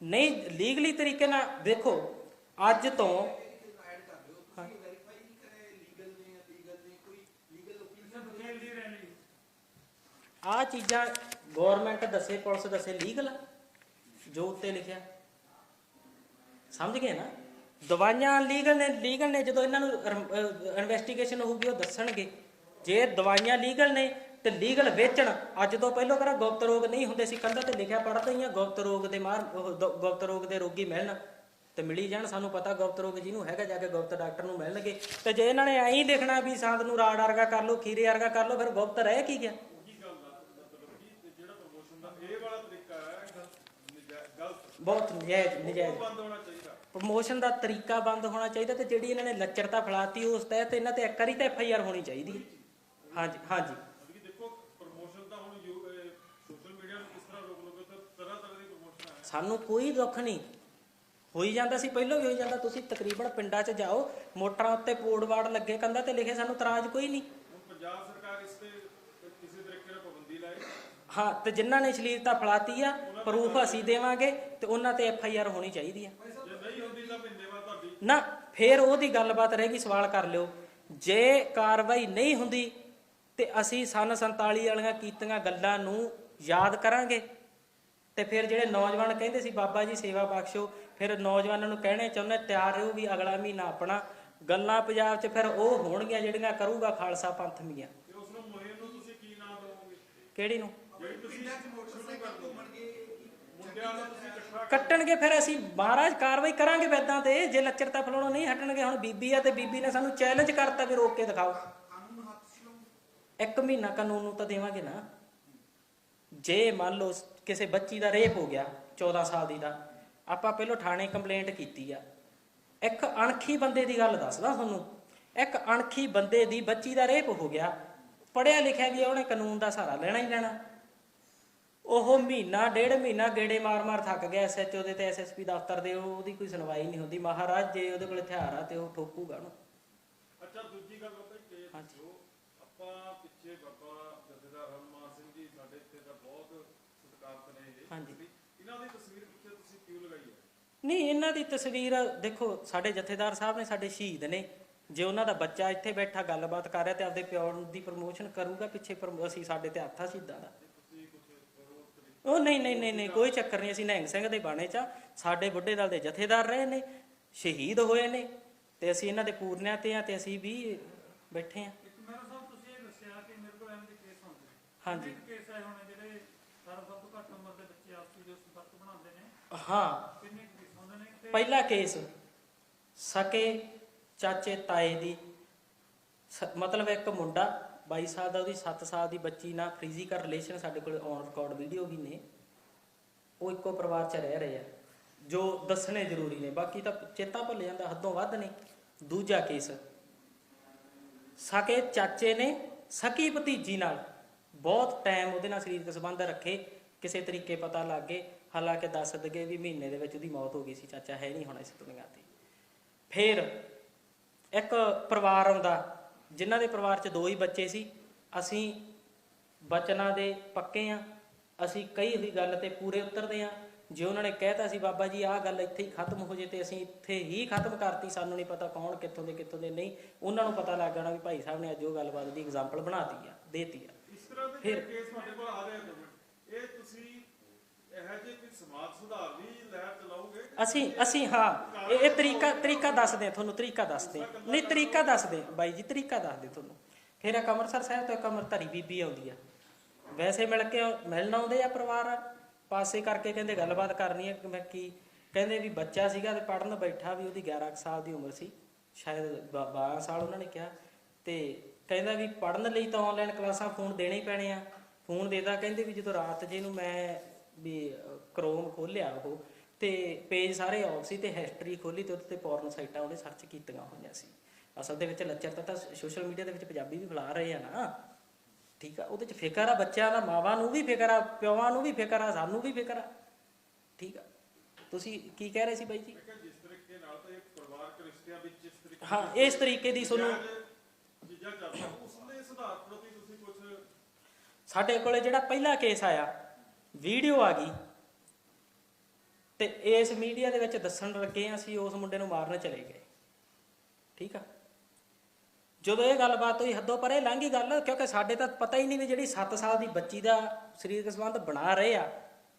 ਨਹੀਂ ਲੀਗਲੀ ਤਰੀਕੇ ਨਾਲ ਦੇਖੋ ਅੱਜ ਤੋਂ ਐਡ ਕਰ ਦਿਓ ਤੁਸੀਂ ਵੈਰੀਫਾਈ ਨਹੀਂ ਕਰੇ ਲੀਗਲ ਨੇ ਇਲੀਗਲ ਨੇ ਕੋਈ ਲੀਗਲ ਓਪੀਨੀਅਨ ਖੇਲਦੀ ਰਹਿਣੀ ਆ ਚੀਜ਼ਾਂ ਗਵਰਨਮੈਂਟ ਦੱਸੇ, ਪੁਲਿਸ ਦੱਸੇ ਲੀਗਲ ਜੋ ਉੱਤੇ ਲਿਖਿਆ। ਸਮਝ ਗਏ ਨਾ? ਦਵਾਈਆਂ ਲੀਗਲ ਨੇ ਲੀਗਲ ਨੇ, ਜਦੋਂ ਇਹਨਾਂ ਨੂੰ ਇਨਵੈਸਟੀਗੇਸ਼ਨ ਹੋਊਗੀ, ਉਹ ਦੱਸਣਗੇ। ਜੇ ਦਵਾਈਆਂ ਲੀਗਲ ਨੇ, ਤੇ ਲੀਗਲ ਵੇਚਣ, ਅੱਜ ਤੋਂ ਪਹਿਲਾਂ ਕਰਾ ਗੁਪਤ ਰੋਗ ਨਹੀਂ ਹੁੰਦੇ ਸੀ ਕੰਧਾਂ ਤੇ ਲਿਖਿਆ ਪੜ੍ਹਦੇ ਹੀ ਆ, ਗੁਪਤ ਰੋਗ ਦੇ ਮਾਰ ਗੁਪਤ ਰੋਗ ਦੇ ਰੋਗੀ ਮਿਲਣ, ਤੇ ਮਿਲੀ ਜਾਣ, ਸਾਨੂੰ ਪਤਾ ਗੁਪਤ ਰੋਗ ਜਿਹਨੂੰ ਹੈਗਾ, ਜਾ ਕੇ ਗੁਪਤ ਡਾਕਟਰ ਨੂੰ ਮਿਲਣਗੇ। ਤੇ ਜੇ ਇਹਨਾਂ ਨੇ ਐਂ ਹੀ ਲਿਖਣਾ ਵੀ ਸੰਦ ਨੂੰ ਰਾੜ ਵਰਗਾ ਕਰ ਲੋ ਖੀਰੇ ਵਰਗਾ ਕਰ ਲਓ, ਫਿਰ ਗੁਪਤ ਰਹਿ ਕੀ ਗਿਆ ਉਹੀ ਗੱਲ ਦਾ ਮਤਲਬ ਕਿ ਤੇ ਜਿਹੜਾ ਪ੍ਰਮੋਸ਼ਨ ਦਾ ਇਹ ਵਾਲਾ ਤਰੀਕਾ ਹੈ ਗਲਤ ਨਜਾ- ਗਲਤ ਬਹੁਤ ਨਜਾਇਜ਼ ਨਜਾਇਜ਼। ਉਹ ਬੰਦ ਹੋਣਾ ਚਾਹੀਦਾ। ਪ੍ਰਮੋਸ਼ਨ ਦਾ ਤਰੀਕਾ ਬੰਦ ਹੋਣਾ ਚਾਹੀਦਾ ਤੇ ਜਿਹੜੀ ਇਹਨਾਂ ਨੇ ਲੱਚਰਤਾ ਫਲਾਤੀ ਉਸ ਤਹਿਤ ਇਹਨਾਂ ਤੇ ਇੱਕ ਵਾਰੀ ਤਾਂ ਐਫ ਆਈ ਆਰ ਹੋਣੀ ਚਾਹੀਦੀ ਹੈ। ਹਾਂਜੀ ਹਾਂਜੀ। ਸਾਨੂੰ ਕੋਈ ਦੁੱਖ ਨਹੀਂ। ਹੋਈ ਜਾਂਦਾ ਸੀ ਪਹਿਲਾਂ ਵੀ ਹੋਈ ਜਾਂਦਾ। ਤੁਸੀਂ ਤਕਰੀਬਨ ਪਿੰਡਾਂ 'ਚ ਜਾਓ ਮੋਟਰਾਂ ਉੱਤੇ ਪੋੜਵਾੜ ਲੱਗੇ ਕੰਧਾਂ ਤੇ ਲਿਖੇ ਸਾਨੂੰ ਤਰਾਜ ਕੋਈ ਨਹੀਂ। ਪੰਜਾਬ ਸਰਕਾਰ ਇਸ ਤੇ ਕਿਸੇ ਤਰੀਕੇ ਨਾਲ ਪਾਬੰਦੀ ਲਾਏ ਹਾਂ ਤੇ ਜਿਨ੍ਹਾਂ ਨੇ ਅਸ਼ਲੀਲਤਾ ਫਲਾਤੀ ਆ ਪ੍ਰੂਫ ਅਸੀਂ ਦੇਵਾਂਗੇ ਤੇ ਉਹਨਾਂ ਤੇ ਐਫ ਆਈ ਆਰ ਹੋਣੀ ਚਾਹੀਦੀ ਤੁਹਾਡੀ ਨਾ ਫੇਰ ਉਹਦੀ ਗੱਲਬਾਤ ਰਹੇਗੀ ਸਵਾਲ ਕਰ ਲਿਓ। ਜੇ ਕਾਰਵਾਈ ਨਹੀਂ ਹੁੰਦੀ ਤੇ ਅਸੀਂ ਸਨ 47 ਵਾਲੀਆਂ ਕੀਤੀਆਂ ਗੱਲਾਂ ਨੂੰ ਯਾਦ ਕਰਾਂਗੇ। ਤੇ ਫਿਰ ਜਿਹੜੇ ਨੌਜਵਾਨ ਕਹਿੰਦੇ ਸੀ ਬਾਬਾ ਜੀ ਸੇਵਾ ਬਖਸ਼ੋ ਫਿਰ ਨੌਜਵਾਨਾਂ ਨੂੰ ਕਹਿਣੇ ਚਾਹੁੰਦੇ ਤਿਆਰ ਰਹੋ ਵੀ ਅਗਲਾ ਮਹੀਨਾ ਆਪਣਾ। ਗੱਲਾਂ ਪੰਜਾਬ 'ਚ ਫਿਰ ਉਹ ਹੋਣਗੀਆਂ ਜਿਹੜੀਆਂ ਕਰੂਗਾ ਖਾਲਸਾ ਪੰਥ ਮੀਆਂ ਤੇ ਉਸ ਨੂੰ ਮੁਹਿੰਮ ਨੂੰ ਤੁਸੀਂ ਕੀ ਨਾਮ ਦਿਓਗੇ ਕਿਹੜੀ ਨੂੰ? ਕੱਟਣਗੇ ਫਿਰ ਅਸੀਂ ਮਹਾਰਾਜ ਕਾਰਵਾਈ ਕਰਾਂਗੇ ਵੈਦਾਂ ਤੇ, ਜੇ ਲੱਚਰਤਾ ਫਲਾਉਣੋਂ ਨਹੀਂ ਹਟਣਗੇ, ਹੁਣ ਬੀਬੀ ਆ ਤੇ ਬੀਬੀ ਨੇ ਸਾਨੂੰ ਚੈਲੰਜ ਕਰਤਾ ਵੀ ਰੋਕ ਕੇ ਦਿਖਾਓ। ਇੱਕ ਮਹੀਨਾ ਕਾਨੂੰਨ ਨੂੰ ਤਾਂ ਦੇਵਾਂਗੇ ਨਾ। ਜੇ ਮੰਨ ਲਓ ਕਿਸੇ ਬੱਚੀ ਦਾ ਰੇਪ ਹੋ ਗਿਆ 14 ਸਾਲ ਦੀ ਦਾ, ਆਪਾਂ ਪਹਿਲਾਂ ਥਾਣੇ ਕੰਪਲੇਂਟ ਕੀਤੀ ਆ। ਇੱਕ ਅਣਖੀ ਬੰਦੇ ਦੀ ਗੱਲ ਦੱਸਦਾ ਤੁਹਾਨੂੰ। ਇੱਕ ਅਣਖੀ ਬੰਦੇ ਦੀ ਬੱਚੀ ਦਾ ਰੇਪ ਹੋ ਗਿਆ ਪੜਿਆ ਲਿਖਿਆ ਵੀ ਉਹਨੇ ਕਾਨੂੰਨ ਦਾ ਸਹਾਰਾ ਲੈਣਾ ਹੀ ਲੈਣਾ। ਉਹ ਮਹੀਨਾ ਡੇਢ ਮਹੀਨਾ ਗੇੜੇ ਮਾਰ-ਮਾਰ ਥੱਕ ਗਿਆ ਐਸਐਚਓ ਦੇ ਤੇ ਐਸਐਸਪੀ ਦਫ਼ਤਰ ਦੇ ਉਹ- ਉਹਦੀ ਕੋਈ ਸੁਣਵਾਈ ਨਹੀਂ ਹੁੰਦੀ। ਮਹਾਰਾਜ ਜੇ ਉਹਦੇ ਕੋਲ ਹਥਿਆਰ ਆ ਤੇ ਉਹ ਠੋਕੂਗਾ ਉਹਨੂੰ। ਅੱਛਾ ਦੂਜੀ ਗੱਲ ਕਿ ਹਾਂਜੀ। ਜੋ ਆਪਾਂ ਪਿੱਛੇ ਬਾਬਾ ਜਥੇਦਾਰ ਹਰਮਾਨ ਸਿੰਘ ਜੀ ਸਾਡੇ ਇੱਥੇ ਦਾ ਬਹੁਤ ਸਤਿਕਾਰਤ ਨੇ ਇਹ ਹਾਂਜੀ। ਇਹਨਾਂ ਦੀ ਤਸਵੀਰ ਪਿੱਛੇ ਤੁਸੀਂ ਕਿਉਂ ਲਗਾਈ ਹੈ? ਨਹੀਂ ਇਹਨਾਂ ਦੀ ਤਸਵੀਰ ਦੇਖੋ ਸਾਡੇ ਜਥੇਦਾਰ ਸਾਹਿਬ ਨੇ ਸਾਡੇ ਸ਼ਹੀਦ ਨੇ। ਜੇ ਉਹਨਾਂ ਦਾ ਬੱਚਾ ਇੱਥੇ ਬੈਠਾ ਗੱਲਬਾਤ ਕਰ ਰਿਹਾ ਤੇ ਆਪਦੇ ਪਿਓ ਦੀ ਪ੍ਰਮੋਸ਼ਨ ਕਰੂਗਾ ਪਿੱਛੇ ਪ੍ਰਮ- ਅਸੀਂ ਸਾਡੇ ਤੇ ਹੱਥ ਆ ਸ਼ਹੀਦਾਂ ਦਾ। ਉਹ ਨਹੀਂ ਨਹੀਂ ਨਹੀਂ ਨਹੀਂ ਕੋਈ ਚੱਕਰ ਨਹੀਂ ਅਸੀਂ ਨਿਹੰਗ ਸਿੰਘ ਦੇ ਬਾਣੇ 'ਚ ਆ। ਸਾਡੇ ਬੁੱਢੇ ਦਲ ਦੇ ਜਥੇਦਾਰ ਰਹੇ ਨੇ ਸ਼ਹੀਦ ਹੋਏ ਨੇ ਤੇ ਅਸੀਂ ਇਹਨਾਂ ਦੇ ਪੂਰਨਿਆਂ ਤੇ ਆ ਤੇ ਅਸੀਂ ਵੀ ਬੈਠੇ ਆ। ਇੱਕ ਮੇਰਾ ਸਾਹਿਬ ਤੁਸੀਂ ਇਹ ਦੱਸਿਆ ਕਿ ਮੇਰੇ ਕੋਲ ਐਵੇਂ ਦੇ ਕੇਸ ਹੁੰਦੇ ਨੇ। ਹਾਂਜੀ। ਕਿੰਨੇ ਕੇਸ ਆਏ ਹੋਣੇ ਜਿਹੜੇ 18 ਸਾਲ ਤੋਂ ਘੱਟ ਉਮਰ ਦੇ ਬੱਚੇ ਆਪਸੀ ਜੋ ਸੰਪਰਕ ਬਣਾਉਂਦੇ ਨੇ? ਹਾਂ। ਕਿੰਨੇ ਕੇਸ ਹੁੰਦੇ ਨੇ ਤੇ ਪਹਿਲਾ ਕੇਸ ਸਕੇ ਚਾਚੇ ਤਾਏ ਦੀ ਸ- ਮਤਲਬ ਇੱਕ ਮੁੰਡਾ 22 ਸਾਲ ਦਾ ਉਹਦੀ 7 ਸਾਲ ਦੀ ਬੱਚੀ ਨਾਲ ਫਿਜ਼ੀਕਲ ਰਿਲੇਸ਼ਨ ਸਾਡੇ ਕੋਲ ਔਨ ਰਿਕਾਰਡ ਵੀਡੀਓ ਵੀ ਨੇ। ਉਹ ਇੱਕੋ ਪਰਿਵਾਰ 'ਚ ਰਹਿ ਰਹੇ ਆ। ਜੋ ਦੱਸਣੇ ਜ਼ਰੂਰੀ ਨੇ। ਬਾਕੀ ਤਾਂ ਚੇਤਾ ਭੁੱਲ ਜਾਂਦਾ, ਹੱਦੋਂ ਵੱਧ ਨੇ। ਦੂਜਾ ਕੇਸ ਸਕੇ ਚਾਚੇ ਨੇ ਸਕੀ ਭਤੀਜੀ ਨਾਲ ਬਹੁਤ ਟਾਈਮ ਉਹਦੇ ਨਾਲ ਸਰੀਰਕ ਸੰਬੰਧ ਰੱਖੇ। ਕਿਸੇ ਤਰੀਕੇ ਪਤਾ ਲੱਗ ਗਏ। ਹਾਲਾਂਕਿ ਦੱਸ ਦਗੇ ਵੀ ਮਹੀਨੇ ਦੇ ਵਿੱਚ ਉਹਦੀ ਮੌਤ ਹੋ ਗਈ ਸੀ। ਚਾਚਾ ਹੈ ਨਹੀਂ ਹੁਣ ਇਸ ਦੁਨੀਆ ਤੇ। ਫਿਰ ਇੱਕ ਪਰਿਵਾਰ ਆਉਂਦਾ। ਜਿਨ੍ਹਾਂ ਦੇ ਪਰਿਵਾਰ 'ਚ ਦੋ ਹੀ ਬੱਚੇ ਸੀ ਅਸੀਂ ਬਚਨਾਂ ਦੇ ਪੱਕੇ ਆ। ਅਸੀਂ ਕਈ ਹੋਈ ਗੱਲ ਤੇ ਪੂਰੇ ਉਤਰਦੇ ਆ। ਜੇ ਉਹਨਾਂ ਨੇ ਕਹਿਤਾ ਸੀ ਬਾਬਾ ਜੀ ਆਹ ਗੱਲ ਇੱਥੇ ਹੀ ਖਤਮ ਹੋ ਜੇ ਤੇ ਅਸੀਂ ਇੱਥੇ ਹੀ ਖਤਮ ਕਰਤੀ ਸਾਨੂੰ ਨਹੀਂ ਪਤਾ ਕੌਣ ਕਿੱਥੋਂ ਦੇ ਕਿੱਥੋਂ ਦੇ ਨਹੀਂ। ਉਹਨਾਂ ਨੂੰ ਪਤਾ ਲੱਗ ਜਾਣਾ ਵੀ ਭਾਈ ਸਾਹਿਬ ਨੇ ਅੱਜ ਉਹ ਗੱਲਬਾਤ ਦੀ ਐਗਜ਼ਾਮਪਲ ਬਣਾਤੀ ਆ ਦੇਤੀ ਆ। ਇਸ ਤਰ੍ਹਾਂ ਦੇ ਕੇਸ ਤੁਹਾਡੇ ਕੋਲ ਆ ਰਹੇ ਨੇ ਇਹ ਤੁਸੀਂ ਇਹੋ ਜਿਹੇ ਸਮਾਜ ਸੁਧਾਰ ਦੀ ਲਹਿਰ ਚਲਾਓਗੇ ਅਸੀਂ ਅਸੀਂ ਹਾਂ ਇਹ ਇਹ ਤਰੀਕਾ ਤਰੀਕਾ ਦੱਸਦੇ ਆ ਤੁਹਾਨੂੰ ਤਰੀਕਾ ਦੱਸਦੇ ਆ। ਨਹੀਂ ਤਰੀਕਾ ਦੱਸਦੇ ਆ, ਬਾਈ ਜੀ ਤਰੀਕਾ ਦੱਸਦੇ ਤੁਹਾਨੂੰ। ਫਿਰ ਇੱਕ ਅੰਮ੍ਰਿਤਸਰ ਸਾਹਿਬ ਤੋਂ ਇੱਕ ਅੰਮ੍ਰਿਤਧਾਰੀ ਬੀਬੀ ਆਉਂਦੀ ਆ। ਵੈਸੇ ਮਿਲ ਕੇ ਮਿਲਣ ਆਉਂਦੇ ਆ ਪਰਿਵਾਰ। ਪਾਸੇ ਕਰਕੇ ਕਹਿੰਦੇ ਗੱਲਬਾਤ ਕਰਨੀ ਹੈ ਕਿ ਮੈਂ ਕੀ ਕਹਿੰਦੇ ਵੀ ਬੱਚਾ ਸੀਗਾ ਤੇ ਪੜਨ ਬੈਠਾ ਵੀ ਉਹਦੀ 11 ਕੁ ਸਾਲ ਦੀ ਉਮਰ ਸੀ। ਸ਼ਾਇਦ 12 ਸਾਲ ਉਹਨਾਂ ਨੇ ਕਿਹਾ। ਤੇ ਕਹਿੰਦਾ ਵੀ ਪੜਨ ਲਈ ਤਾਂ ਆਨਲਾਈਨ ਕਲਾਸਾਂ ਫੋਨ ਦੇਣੇ ਹੀ ਪੈਣੇ ਆ। ਫੋਨ ਦੇਦਾ ਕਹਿੰਦੇ ਵੀ ਜਦੋਂ ਰਾਤ ਜੇ ਨੂੰ ਮੈਂ ਵੀ ਕ੍ਰੋਮ ਖੋਲਿਆ ਉਹ ਤੇ ਪੇਜ ਸਾਰੇ ਆਫ ਸੀ ਤੇ ਹਿਸਟਰੀ ਖੋਲੀ ਤੇ ਉੱਤੇ ਤੇ ਪੋਰਨ ਸਾਈਟਾਂ ਉਹਨੇ ਸਰਚ ਕੀਤੀਆਂ ਹੋਈਆਂ ਸੀ। ਅਸਲ ਦੇ ਵਿੱਚ ਲੱਚਰਤਾ ਤਾਂ ਸੋਸ਼ਲ ਮੀਡੀਆ ਦੇ ਵਿੱਚ ਪੰਜਾਬੀ ਵੀ ਫੈਲਾ ਰਹੇ ਆ ਨਾ। ਠੀਕ ਆ ਉਹਦੇ ਚ ਫਿਕਰ ਆ ਬੱਚਿਆਂ ਦਾ ਮਾਵਾਂ ਨੂੰ ਵੀ ਫਿਕਰ ਆ ਪਿਓਾਂ ਨੂੰ ਵੀ ਫਿਕਰ ਆ ਸਾਨੂੰ ਵੀ ਫਿਕਰ ਆ। ਠੀਕ ਆ। ਤੁਸੀਂ ਕੀ ਕਹਿ ਰਹੇ ਸੀ ਬਾਈ ਜੀ? ਜਿਸ ਤਰੀਕੇ ਨਾਲ ਤਾਂ ਇਹ ਪਰਿਵਾਰਕ ਰਿਸ਼ਤਿਆਂ ਵਿੱਚ ਜਿਸ ਤਰੀਕੇ ਹਾਂ ਇਸ ਤਰੀਕੇ ਦੀ ਤੁਹਾਨੂੰ ਜਾਇਜ਼ ਚੀਜ਼ਾਂ ਚੱਲਦੀਆਂ ਉਸ ਦੇ ਸੁਧਾਰ ਪ੍ਰਤੀ ਤੁਸੀਂ ਕੁਝ ਸਾਡੇ ਕੋਲੇ ਜਿਹੜਾ ਪਹਿਲਾ ਕੇਸ ਆਇਆ ਵੀਡੀਓ ਆ ਗਈ ਤੇ ਇਸ ਮੀਡੀਆ ਦੇ ਵਿੱਚ ਦੱਸਣ ਲੱਗੇ ਹਾਂ ਅਸੀਂ ਉਸ ਮੁੰਡੇ ਨੂੰ ਮਾਰਨ ਚਲੇ ਗਏ। ਠੀਕ ਆ? ਜਦੋਂ ਇਹ ਗੱਲਬਾਤ ਹੋਈ, ਹੱਦੋਂ ਪਰੇ ਲੰਘੀ ਗੱਲ, ਕਿਉਂਕਿ ਸਾਡੇ ਤਾਂ ਪਤਾ ਹੀ ਨਹੀਂ ਵੀ ਜਿਹੜੀ 7 ਸਾਲ ਦੀ ਬੱਚੀ ਦਾ ਸਰੀਰਕ ਸੰਬੰਧ ਬਣਾ ਰਹੇ ਆ।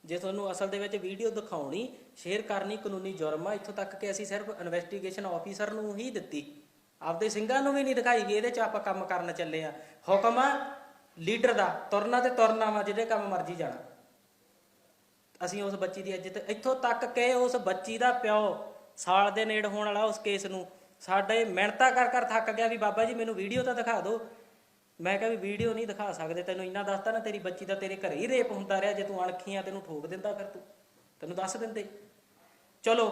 ਜੇ ਤੁਹਾਨੂੰ ਅਸਲ ਦੇ ਵਿੱਚ ਵੀਡੀਓ ਦਿਖਾਉਣੀ, ਸ਼ੇਅਰ ਕਰਨੀ, ਕਾਨੂੰਨੀ ਜੁਰਮ ਆ, ਇੱਥੋਂ ਤੱਕ ਕਿ ਅਸੀਂ ਸਿਰਫ ਇਨਵੈਸਟੀਗੇਸ਼ਨ ਆਫੀਸਰ ਨੂੰ ਹੀ ਦਿੱਤੀ। ਆਪਦੇ ਸਿੰਘਾਂ ਨੂੰ ਵੀ ਨਹੀਂ ਦਿਖਾਈ ਵੀ ਇਹਦੇ 'ਚ ਆਪਾਂ ਕੰਮ ਕਰਨ ਚੱਲੇ ਆ। ਹੁਕਮ ਆ ਲੀਡਰ ਦਾ, ਤੁਰਨਾ ਤੇ ਤੁਰਨਾ ਵਾ, ਜਿਹਦੇ ਕੰਮ ਮਰਜ਼ੀ ਜਾਣਾ। ਅਸੀਂ ਉਸ ਬੱਚੀ ਦੀ ਇੱਜ਼ਤ, ਇੱਥੋਂ ਤੱਕ ਕਿ ਉਸ ਬੱਚੀ ਦਾ ਪਿਓ ਸਾਲ ਦੇ ਨੇੜ ਹੋਣ ਵਾਲਾ ਉਸ ਕੇਸ ਨੂੰ ਸਾਡੇ ਮਿਹਨਤਾਂ ਕਰ ਕਰ ਥੱਕ ਗਿਆ ਵੀ ਬਾਬਾ ਜੀ ਮੈਨੂੰ ਵੀਡੀਓ ਤਾਂ ਦਿਖਾ ਦਿਓ। ਮੈਂ ਕਿਹਾ ਵੀ ਵੀਡੀਓ ਨਹੀਂ ਦਿਖਾ ਸਕਦੇ, ਤੈਨੂੰ ਇੰਨਾ ਦੱਸਤਾ ਨਾ ਤੇਰੀ ਬੱਚੀ ਦਾ ਤੇਰੇ ਘਰੇ ਹੀ ਰੇਪ ਹੁੰਦਾ ਰਿਹਾ, ਜੇ ਤੂੰ ਅਣਖੀਆਂ ਤੈਨੂੰ ਠੋਕ ਦਿੰਦਾ ਫਿਰ ਤੂੰ, ਤੈਨੂੰ ਦੱਸ ਦਿੰਦੇ। ਚਲੋ,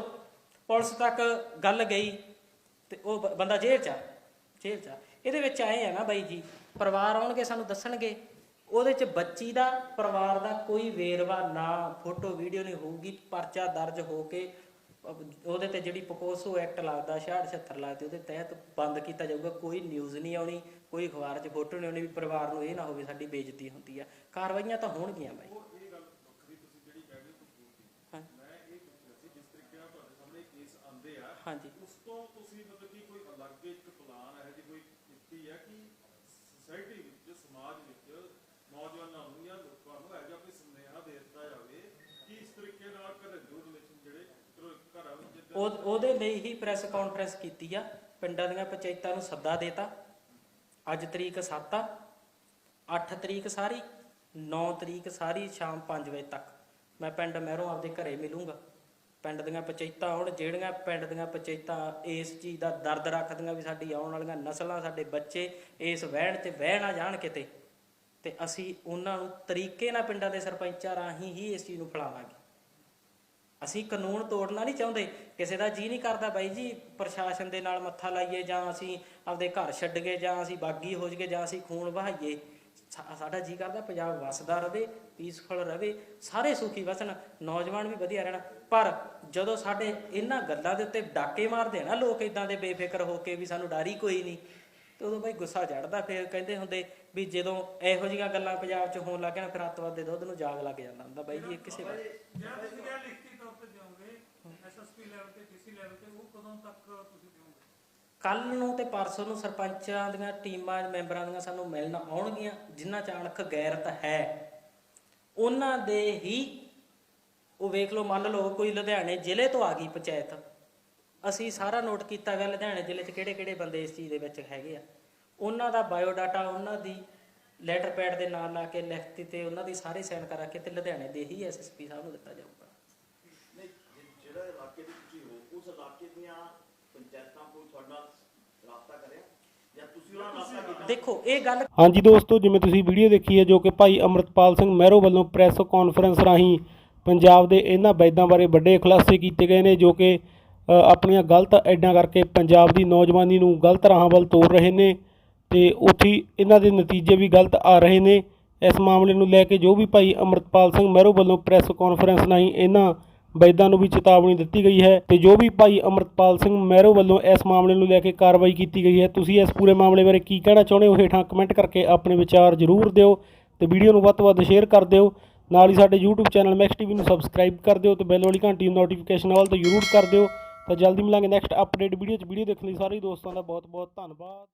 ਪੁਲਿਸ ਤੱਕ ਗੱਲ ਗਈ ਤੇ ਉਹ ਬ- ਬੰਦਾ ਜੇਲ੍ਹ ਚ ਆ, ਜੇਲ੍ਹ ਚ ਆ। ਇਹਦੇ ਵਿੱਚ ਆਏ ਆ ਨਾ ਬਾਈ ਜੀ, ਪਰਿਵਾਰ ਆਉਣਗੇ, ਸਾਨੂੰ ਦੱਸਣਗੇ। ਉਹਦੇ ਚ ਬੱਚੀ ਦਾ ਪਰਿਵਾਰ ਦਾ ਕੋਈ ਵੇਰਵਾ ਨਾ ਫੋਟੋ ਵੀਡੀਓ ਨਹੀਂ ਹੋਊਗੀ ਪਰਚਾ ਦਰਜ ਹੋ ਕੇ ਉਹਦੇ ਤੇ ਜਿਹੜੀ ਪਕੋਸੋ ਐਕਟ ਲੱਗਦਾ 66 76 ਲੱਗਦੇ ਉਹਦੇ ਤਹਿਤ ਬੰਦ ਕੀਤਾ ਜਾਊਗਾ ਕੋਈ ਨਿਊਜ਼ ਨਹੀਂ ਆਉਣੀ ਕੋਈ ਅਖਬਾਰ 'ਚ ਫੋਟੋ ਨਹੀਂ ਆਉਣੀ ਵੀ ਪਰਿਵਾਰ ਨੂੰ ਇਹ ਨਾ ਹੋਵੇ ਸਾਡੀ ਬੇਇੱਜ਼ਤੀ ਹੁੰਦੀ ਆ। ਕਾਰਵਾਈਆਂ ਤਾਂ ਹੋਣਗੀਆਂ ਬਾਈ। ਉਹ ਇਹ ਗੱਲ ਵੱਖਰੀ ਤੁਸੀਂ ਜਿਹੜੀ ਕਹਿ ਰਹੇ ਹੋ ਕਬੂਲ ਹਾਂ। ਮੈਂ ਇਹ ਪੁੱਛਿਆ ਸੀ ਜਿਸ ਤਰੀਕੇ ਨਾਲ ਤੁਹਾਡੇ ਸਾਹਮਣੇ ਕੇਸ ਆਉਂਦੇ ਆ ਹਾਂਜੀ ਉਸ ਤੋਂ ਤੁਸੀਂ ਮਤਲਬ ਕਿ ਕੋਈ ਅਲੱਗ ਇੱਕ ਪਲਾਨ ਹੈ ਜੀ ਕੋਈ ਕੀਤੀ ਹੈ ਕਿ ਸੋਸਾਇਟੀ ਵਿੱਚ ਸਮਾਜ ਵਿੱਚ ਨੌਜਵਾਨਾਂ ਨੂੰ ਜਾਂ ਲੋਕਾਂ ਨੂੰ ਇਹ ਜਿਹਾ ਕੋਈ ਸੁਨੇਹਾ ਦੇ ਦਿੱਤਾ ਜਾਵੇ ਕਿ ਇਸ ਤਰੀਕੇ ਨਾਲ ਘਰੇਲੂ ਰਿਲੇਸ਼ਨ ਜਿਹੜੇ ਚਲੋ ਘਰਾਂ ਵਿੱਚ ਜਿੱਦਾਂ ਉਹ ਉਹਦੇ ਲਈ ਹੀ ਪ੍ਰੈਸ ਕਾਨਫਰੰਸ ਕੀਤੀ ਆ। ਪਿੰਡਾਂ ਦੀਆਂ ਪੰਚਾਇਤਾਂ ਨੂੰ ਸੱਦਾ ਦੇਤਾ। ਅੱਜ ਤਰੀਕ 7 ਆ। 8 ਤਰੀਕ ਸਾਰੀ 9 ਤਰੀਕ ਸਾਰੀ ਸ਼ਾਮ 5 ਵਜੇ ਤੱਕ ਮੈਂ ਪਿੰਡ ਮਹਿਰੋਂ ਆਪਦੇ ਘਰੇ ਮਿਲੂੰਗਾ। ਪਿੰਡ ਦੀਆਂ ਪੰਚਾਇਤਾਂ ਹੁਣ ਜਿਹੜੀਆਂ ਪਿੰਡ ਦੀਆਂ ਪੰਚਾਇਤਾਂ ਇਸ ਚੀਜ਼ ਦਾ ਦਰਦ ਰੱਖਦੀਆਂ ਵੀ ਸਾਡੀ ਆਉਣ ਵਾਲੀਆਂ ਨਸਲਾਂ, ਸਾਡੇ ਬੱਚੇ ਇਸ ਵਹਿਣ 'ਚ ਵਹਿ ਨਾ ਜਾਣ ਕਿਤੇ, ਤੇ ਅਸੀਂ ਉਹਨਾਂ ਨੂੰ ਤਰੀਕੇ ਨਾਲ ਪਿੰਡਾਂ ਦੇ ਸਰਪੰਚਾਂ ਰਾਹੀਂ ਹੀ ਇਸ ਚੀਜ਼ ਨੂੰ ਫੈਲਾਵਾਂਗੇ ਅਸੀਂ ਕਾਨੂੰਨ ਤੋੜਨਾ ਨਹੀਂ ਚਾਹੁੰਦੇ। ਕਿਸੇ ਦਾ ਜੀ ਨਹੀਂ ਕਰਦਾ ਬਾਈ ਜੀ, ਪ੍ਰਸ਼ਾਸਨ ਦੇ ਨਾਲ ਮੱਥਾ ਲਾਈਏ ਜਾਂ ਅਸੀਂ ਆਪਦੇ ਘਰ ਛੱਡ ਗਏ ਜਾਂ ਅਸੀਂ ਬਾਗੀ ਹੋ ਜਾਈਏ ਜਾਂ ਅਸੀਂ ਖੂਨ ਵਹਾਈਏ। ਸਾਡਾ ਜੀ ਕਰਦਾ ਪੰਜਾਬ ਵਸਦਾ ਰਵੇ ਪੀਸਫੁਲ ਰਵੇ, ਸਾਰੇ ਸੁਖੀ ਵਸਣ, ਨੌਜਵਾਨ ਵੀ ਵਧੀਆ ਰਹਿਣ। ਪਰ ਜਦੋਂ ਸਾਡੇ ਇਹਨਾਂ ਗੱਲਾਂ ਦੇ ਉੱਤੇ ਡਾਕੇ ਮਾਰਦੇ ਨਾ ਲੋਕ ਇਦਾਂ ਦੇ ਬੇਫਿਕਰ ਹੋ ਕੇ ਵੀ ਸਾਨੂੰ ਡਰ ਕੋਈ ਨਹੀਂ, ਤੇ ਉਦੋਂ ਬਾਈ ਗੁੱਸਾ ਚੜਦਾ ਫਿਰ ਕਹਿੰਦੇ ਹੁੰਦੇ ਵੀ ਜਦੋਂ ਇਹੋ ਜਿਹੀਆਂ ਗੱਲਾਂ ਪੰਜਾਬ 'ਚ ਹੋਣ ਲੱਗ ਨਾ, ਫਿਰ ਅੱਤਵਾਦ ਦੇ ਦੁੱਧ ਨੂੰ ਜਾਗ ਲੱਗ ਜਾਂਦਾ ਹੁੰਦਾ ਬਾਈ ਜੀ, ਇਹ ਕਿਸੇ ਦਾ ਜਿਹੜਾ ਤੁਸੀਂ ਕਿਹਾ ਲਿਖਤੀ ਤੌਰ ਤੇ ਦਿਓਗੇ ਐਸਐਸਪੀ ਲੈਵਲ ਤੇ ਡੀਸੀ ਲੈਵਲ ਤੇ ਉਹ ਕਦੋਂ ਤੱਕ ਤੁਸੀਂ ਦਿਓਗੇ? ਕੱਲ ਨੂੰ ਤੇ ਪਰਸੋਂ ਨੂੰ ਸਰਪੰਚਾਂ ਦੀਆਂ ਟੀਮਾਂ ਮੈਂਬਰਾਂ ਦੀਆਂ ਸਾਨੂੰ ਮਿਲਣ ਆਉਣਗੀਆਂ ਜਿਨ੍ਹਾਂ ਚ ਅਣਖ ਗੈਰਤ ਹੈ। ਉਹਨਾਂ ਦੇ ਹੀ ਉਹ ਵੇਖ ਲਓ ਮੰਨ ਲਓ ਕੋਈ ਲੁਧਿਆਣੇ ਜ਼ਿਲ੍ਹੇ ਤੋਂ ਆ ਗਈ ਪੰਚਾਇਤ। ਅਸੀਂ ਸਾਰਾ ਨੋਟ ਕੀਤਾ ਗਿਆ ਲੁਧਿਆਣੇ ਜ਼ਿਲ੍ਹੇ 'ਚ ਕਿਹੜੇ ਕਿਹੜੇ ਬੰਦੇ ਇਸ ਚੀਜ਼ ਦੇ ਵਿੱਚ ਹੈਗੇ ਆ। ਉਹਨਾਂ ਦਾ ਬਾਇਓਡਾਟਾ ਉਹਨਾਂ ਦੀ ਲੈਟਰ ਪੈਡ ਦੇ ਨਾਲ ਲਾ ਕੇ ਲਿਖਤੀ ਤੇ ਉਹਨਾਂ ਦੀ ਸਾਰੇ ਸਾਈਨ ਕਰਾ ਕੇ ਤੇ ਲੁਧਿਆਣੇ ਦੇ ਹੀ ਐਸਐਸਪੀ ਸਾਹਿਬ ਨੂੰ ਦਿੱਤਾ ਜਾਊਗਾ। ਜਿਹੜਾ ਇਲਾਕੇ ਦੇ ਤੁਸੀਂ ਹੋ ਉਸ ਇਲਾਕੇ ਦੀਆਂ ਪੰਚਾਇਤਾਂ ਕੋਈ ਤੁਹਾਡਾ ਰਾਬਤਾ ਕਰਿਆ? ਜਾਂ ਤੁਸੀਂ ਉਹਨਾਂ ਨਾਲ ਰਾਬਤਾ ਕੀਤਾ? ਦੇਖੋ ਇਹ ਗੱਲ ਹਾਂਜੀ ਦੋਸਤੋ ਜਿਵੇਂ ਤੁਸੀਂ ਵੀਡੀਓ ਦੇਖੀ ਹੈ ਜੋ ਕਿ ਭਾਈ ਅਮਰਤਪਾਲ ਸਿੰਘ ਮਹਿਰੋ ਵੱਲੋਂ ਪ੍ਰੈਸ ਕਾਨਫਰੰਸ ਰਾਹੀਂ ਪੰਜਾਬ ਦੇ ਇਹਨਾਂ ਵੈਦਾਂ ਬਾਰੇ ਵੱਡੇ ਖੁਲਾਸੇ ਕੀਤੇ ਗਏ ਨੇ ਜੋ ਕਿ ਅ, ਆਪਣੀਆਂ ਗਲਤ ਐਡਾਂ ਕਰਕੇ ਪੰਜਾਬ ਦੀ ਨੌਜਵਾਨੀ ਨੂੰ ਗਲਤ ਰਾਹਾਂ ਵੱਲ ਤੋਰ ਰਹੇ ਨੇ ਤੇ ਉੱਥੇ ਇਹਨਾਂ ਦੇ ਨਤੀਜੇ ਵੀ ਗਲਤ ਆ ਰਹੇ ਨੇ। ਇਸ ਮਾਮਲੇ ਨੂੰ ਲੈ ਕੇ ਜੋ ਵੀ ਭਾਈ ਅਮਰਤਪਾਲ ਸਿੰਘ ਮਹਿਰੋ ਵੱਲੋਂ ਪ੍ਰੈਸ ਕਾਨਫਰੰਸ ਰਾਹੀਂ ਇਹਨਾਂ ਵੈਦਾਂ ਨੂੰ ਵੀ ਚੇਤਾਵਨੀ ਦਿੱਤੀ ਗਈ ਹੈ ਤੇ ਜੋ ਵੀ ਭਾਈ ਅਮਰਤਪਾਲ ਸਿੰਘ ਮਹਿਰੋ ਵੱਲੋਂ ਇਸ ਮਾਮਲੇ ਨੂੰ ਲੈ ਕੇ ਕਾਰਵਾਈ ਕੀਤੀ ਗਈ ਹੈ, ਤੁਸੀਂ ਇਸ ਪੂਰੇ ਮਾਮਲੇ ਬਾਰੇ ਕੀ ਕਹਿਣਾ ਚਾਹੁੰਦੇ ਹੋ ਹੇਠਾਂ ਕਮੈਂਟ ਕਰਕੇ ਆਪਣੇ ਵਿਚਾਰ ਜ਼ਰੂਰ ਦਿਓ ਤੇ ਵੀਡੀਓ ਨੂੰ ਵੱਧ ਤੋਂ ਵੱਧ ਸ਼ੇਅਰ ਕਰ ਦਿਓ। ਨਾਲ ਹੀ ਸਾਡੇ YouTube ਚੈਨਲ ਮੈਕਸ ਟੀਵੀ ਨੂੰ ਸਬਸਕ੍ਰਾਈਬ ਕਰ ਦਿਓ ਤੇ ਬੈਲ ਵਾਲੀ ਘੰਟੀ ਨੂੰ ਨੋਟੀਫਿਕੇਸ਼ਨ ਆਲ ਤੇ ਜ਼ਰੂਰ ਕਰ ਦਿਓ। ਤਾਂ ਜਲਦੀ ਮਿਲਾਂਗੇ ਨੈਕਸਟ ਅਪਡੇਟ ਵੀਡੀਓ 'ਚ। ਵੀਡੀਓ ਦੇਖਣ ਲਈ ਸਾਰੇ ਦੋਸਤਾਂ ਦਾ ਬਹੁਤ ਬਹੁਤ ਧੰਨਵਾਦ।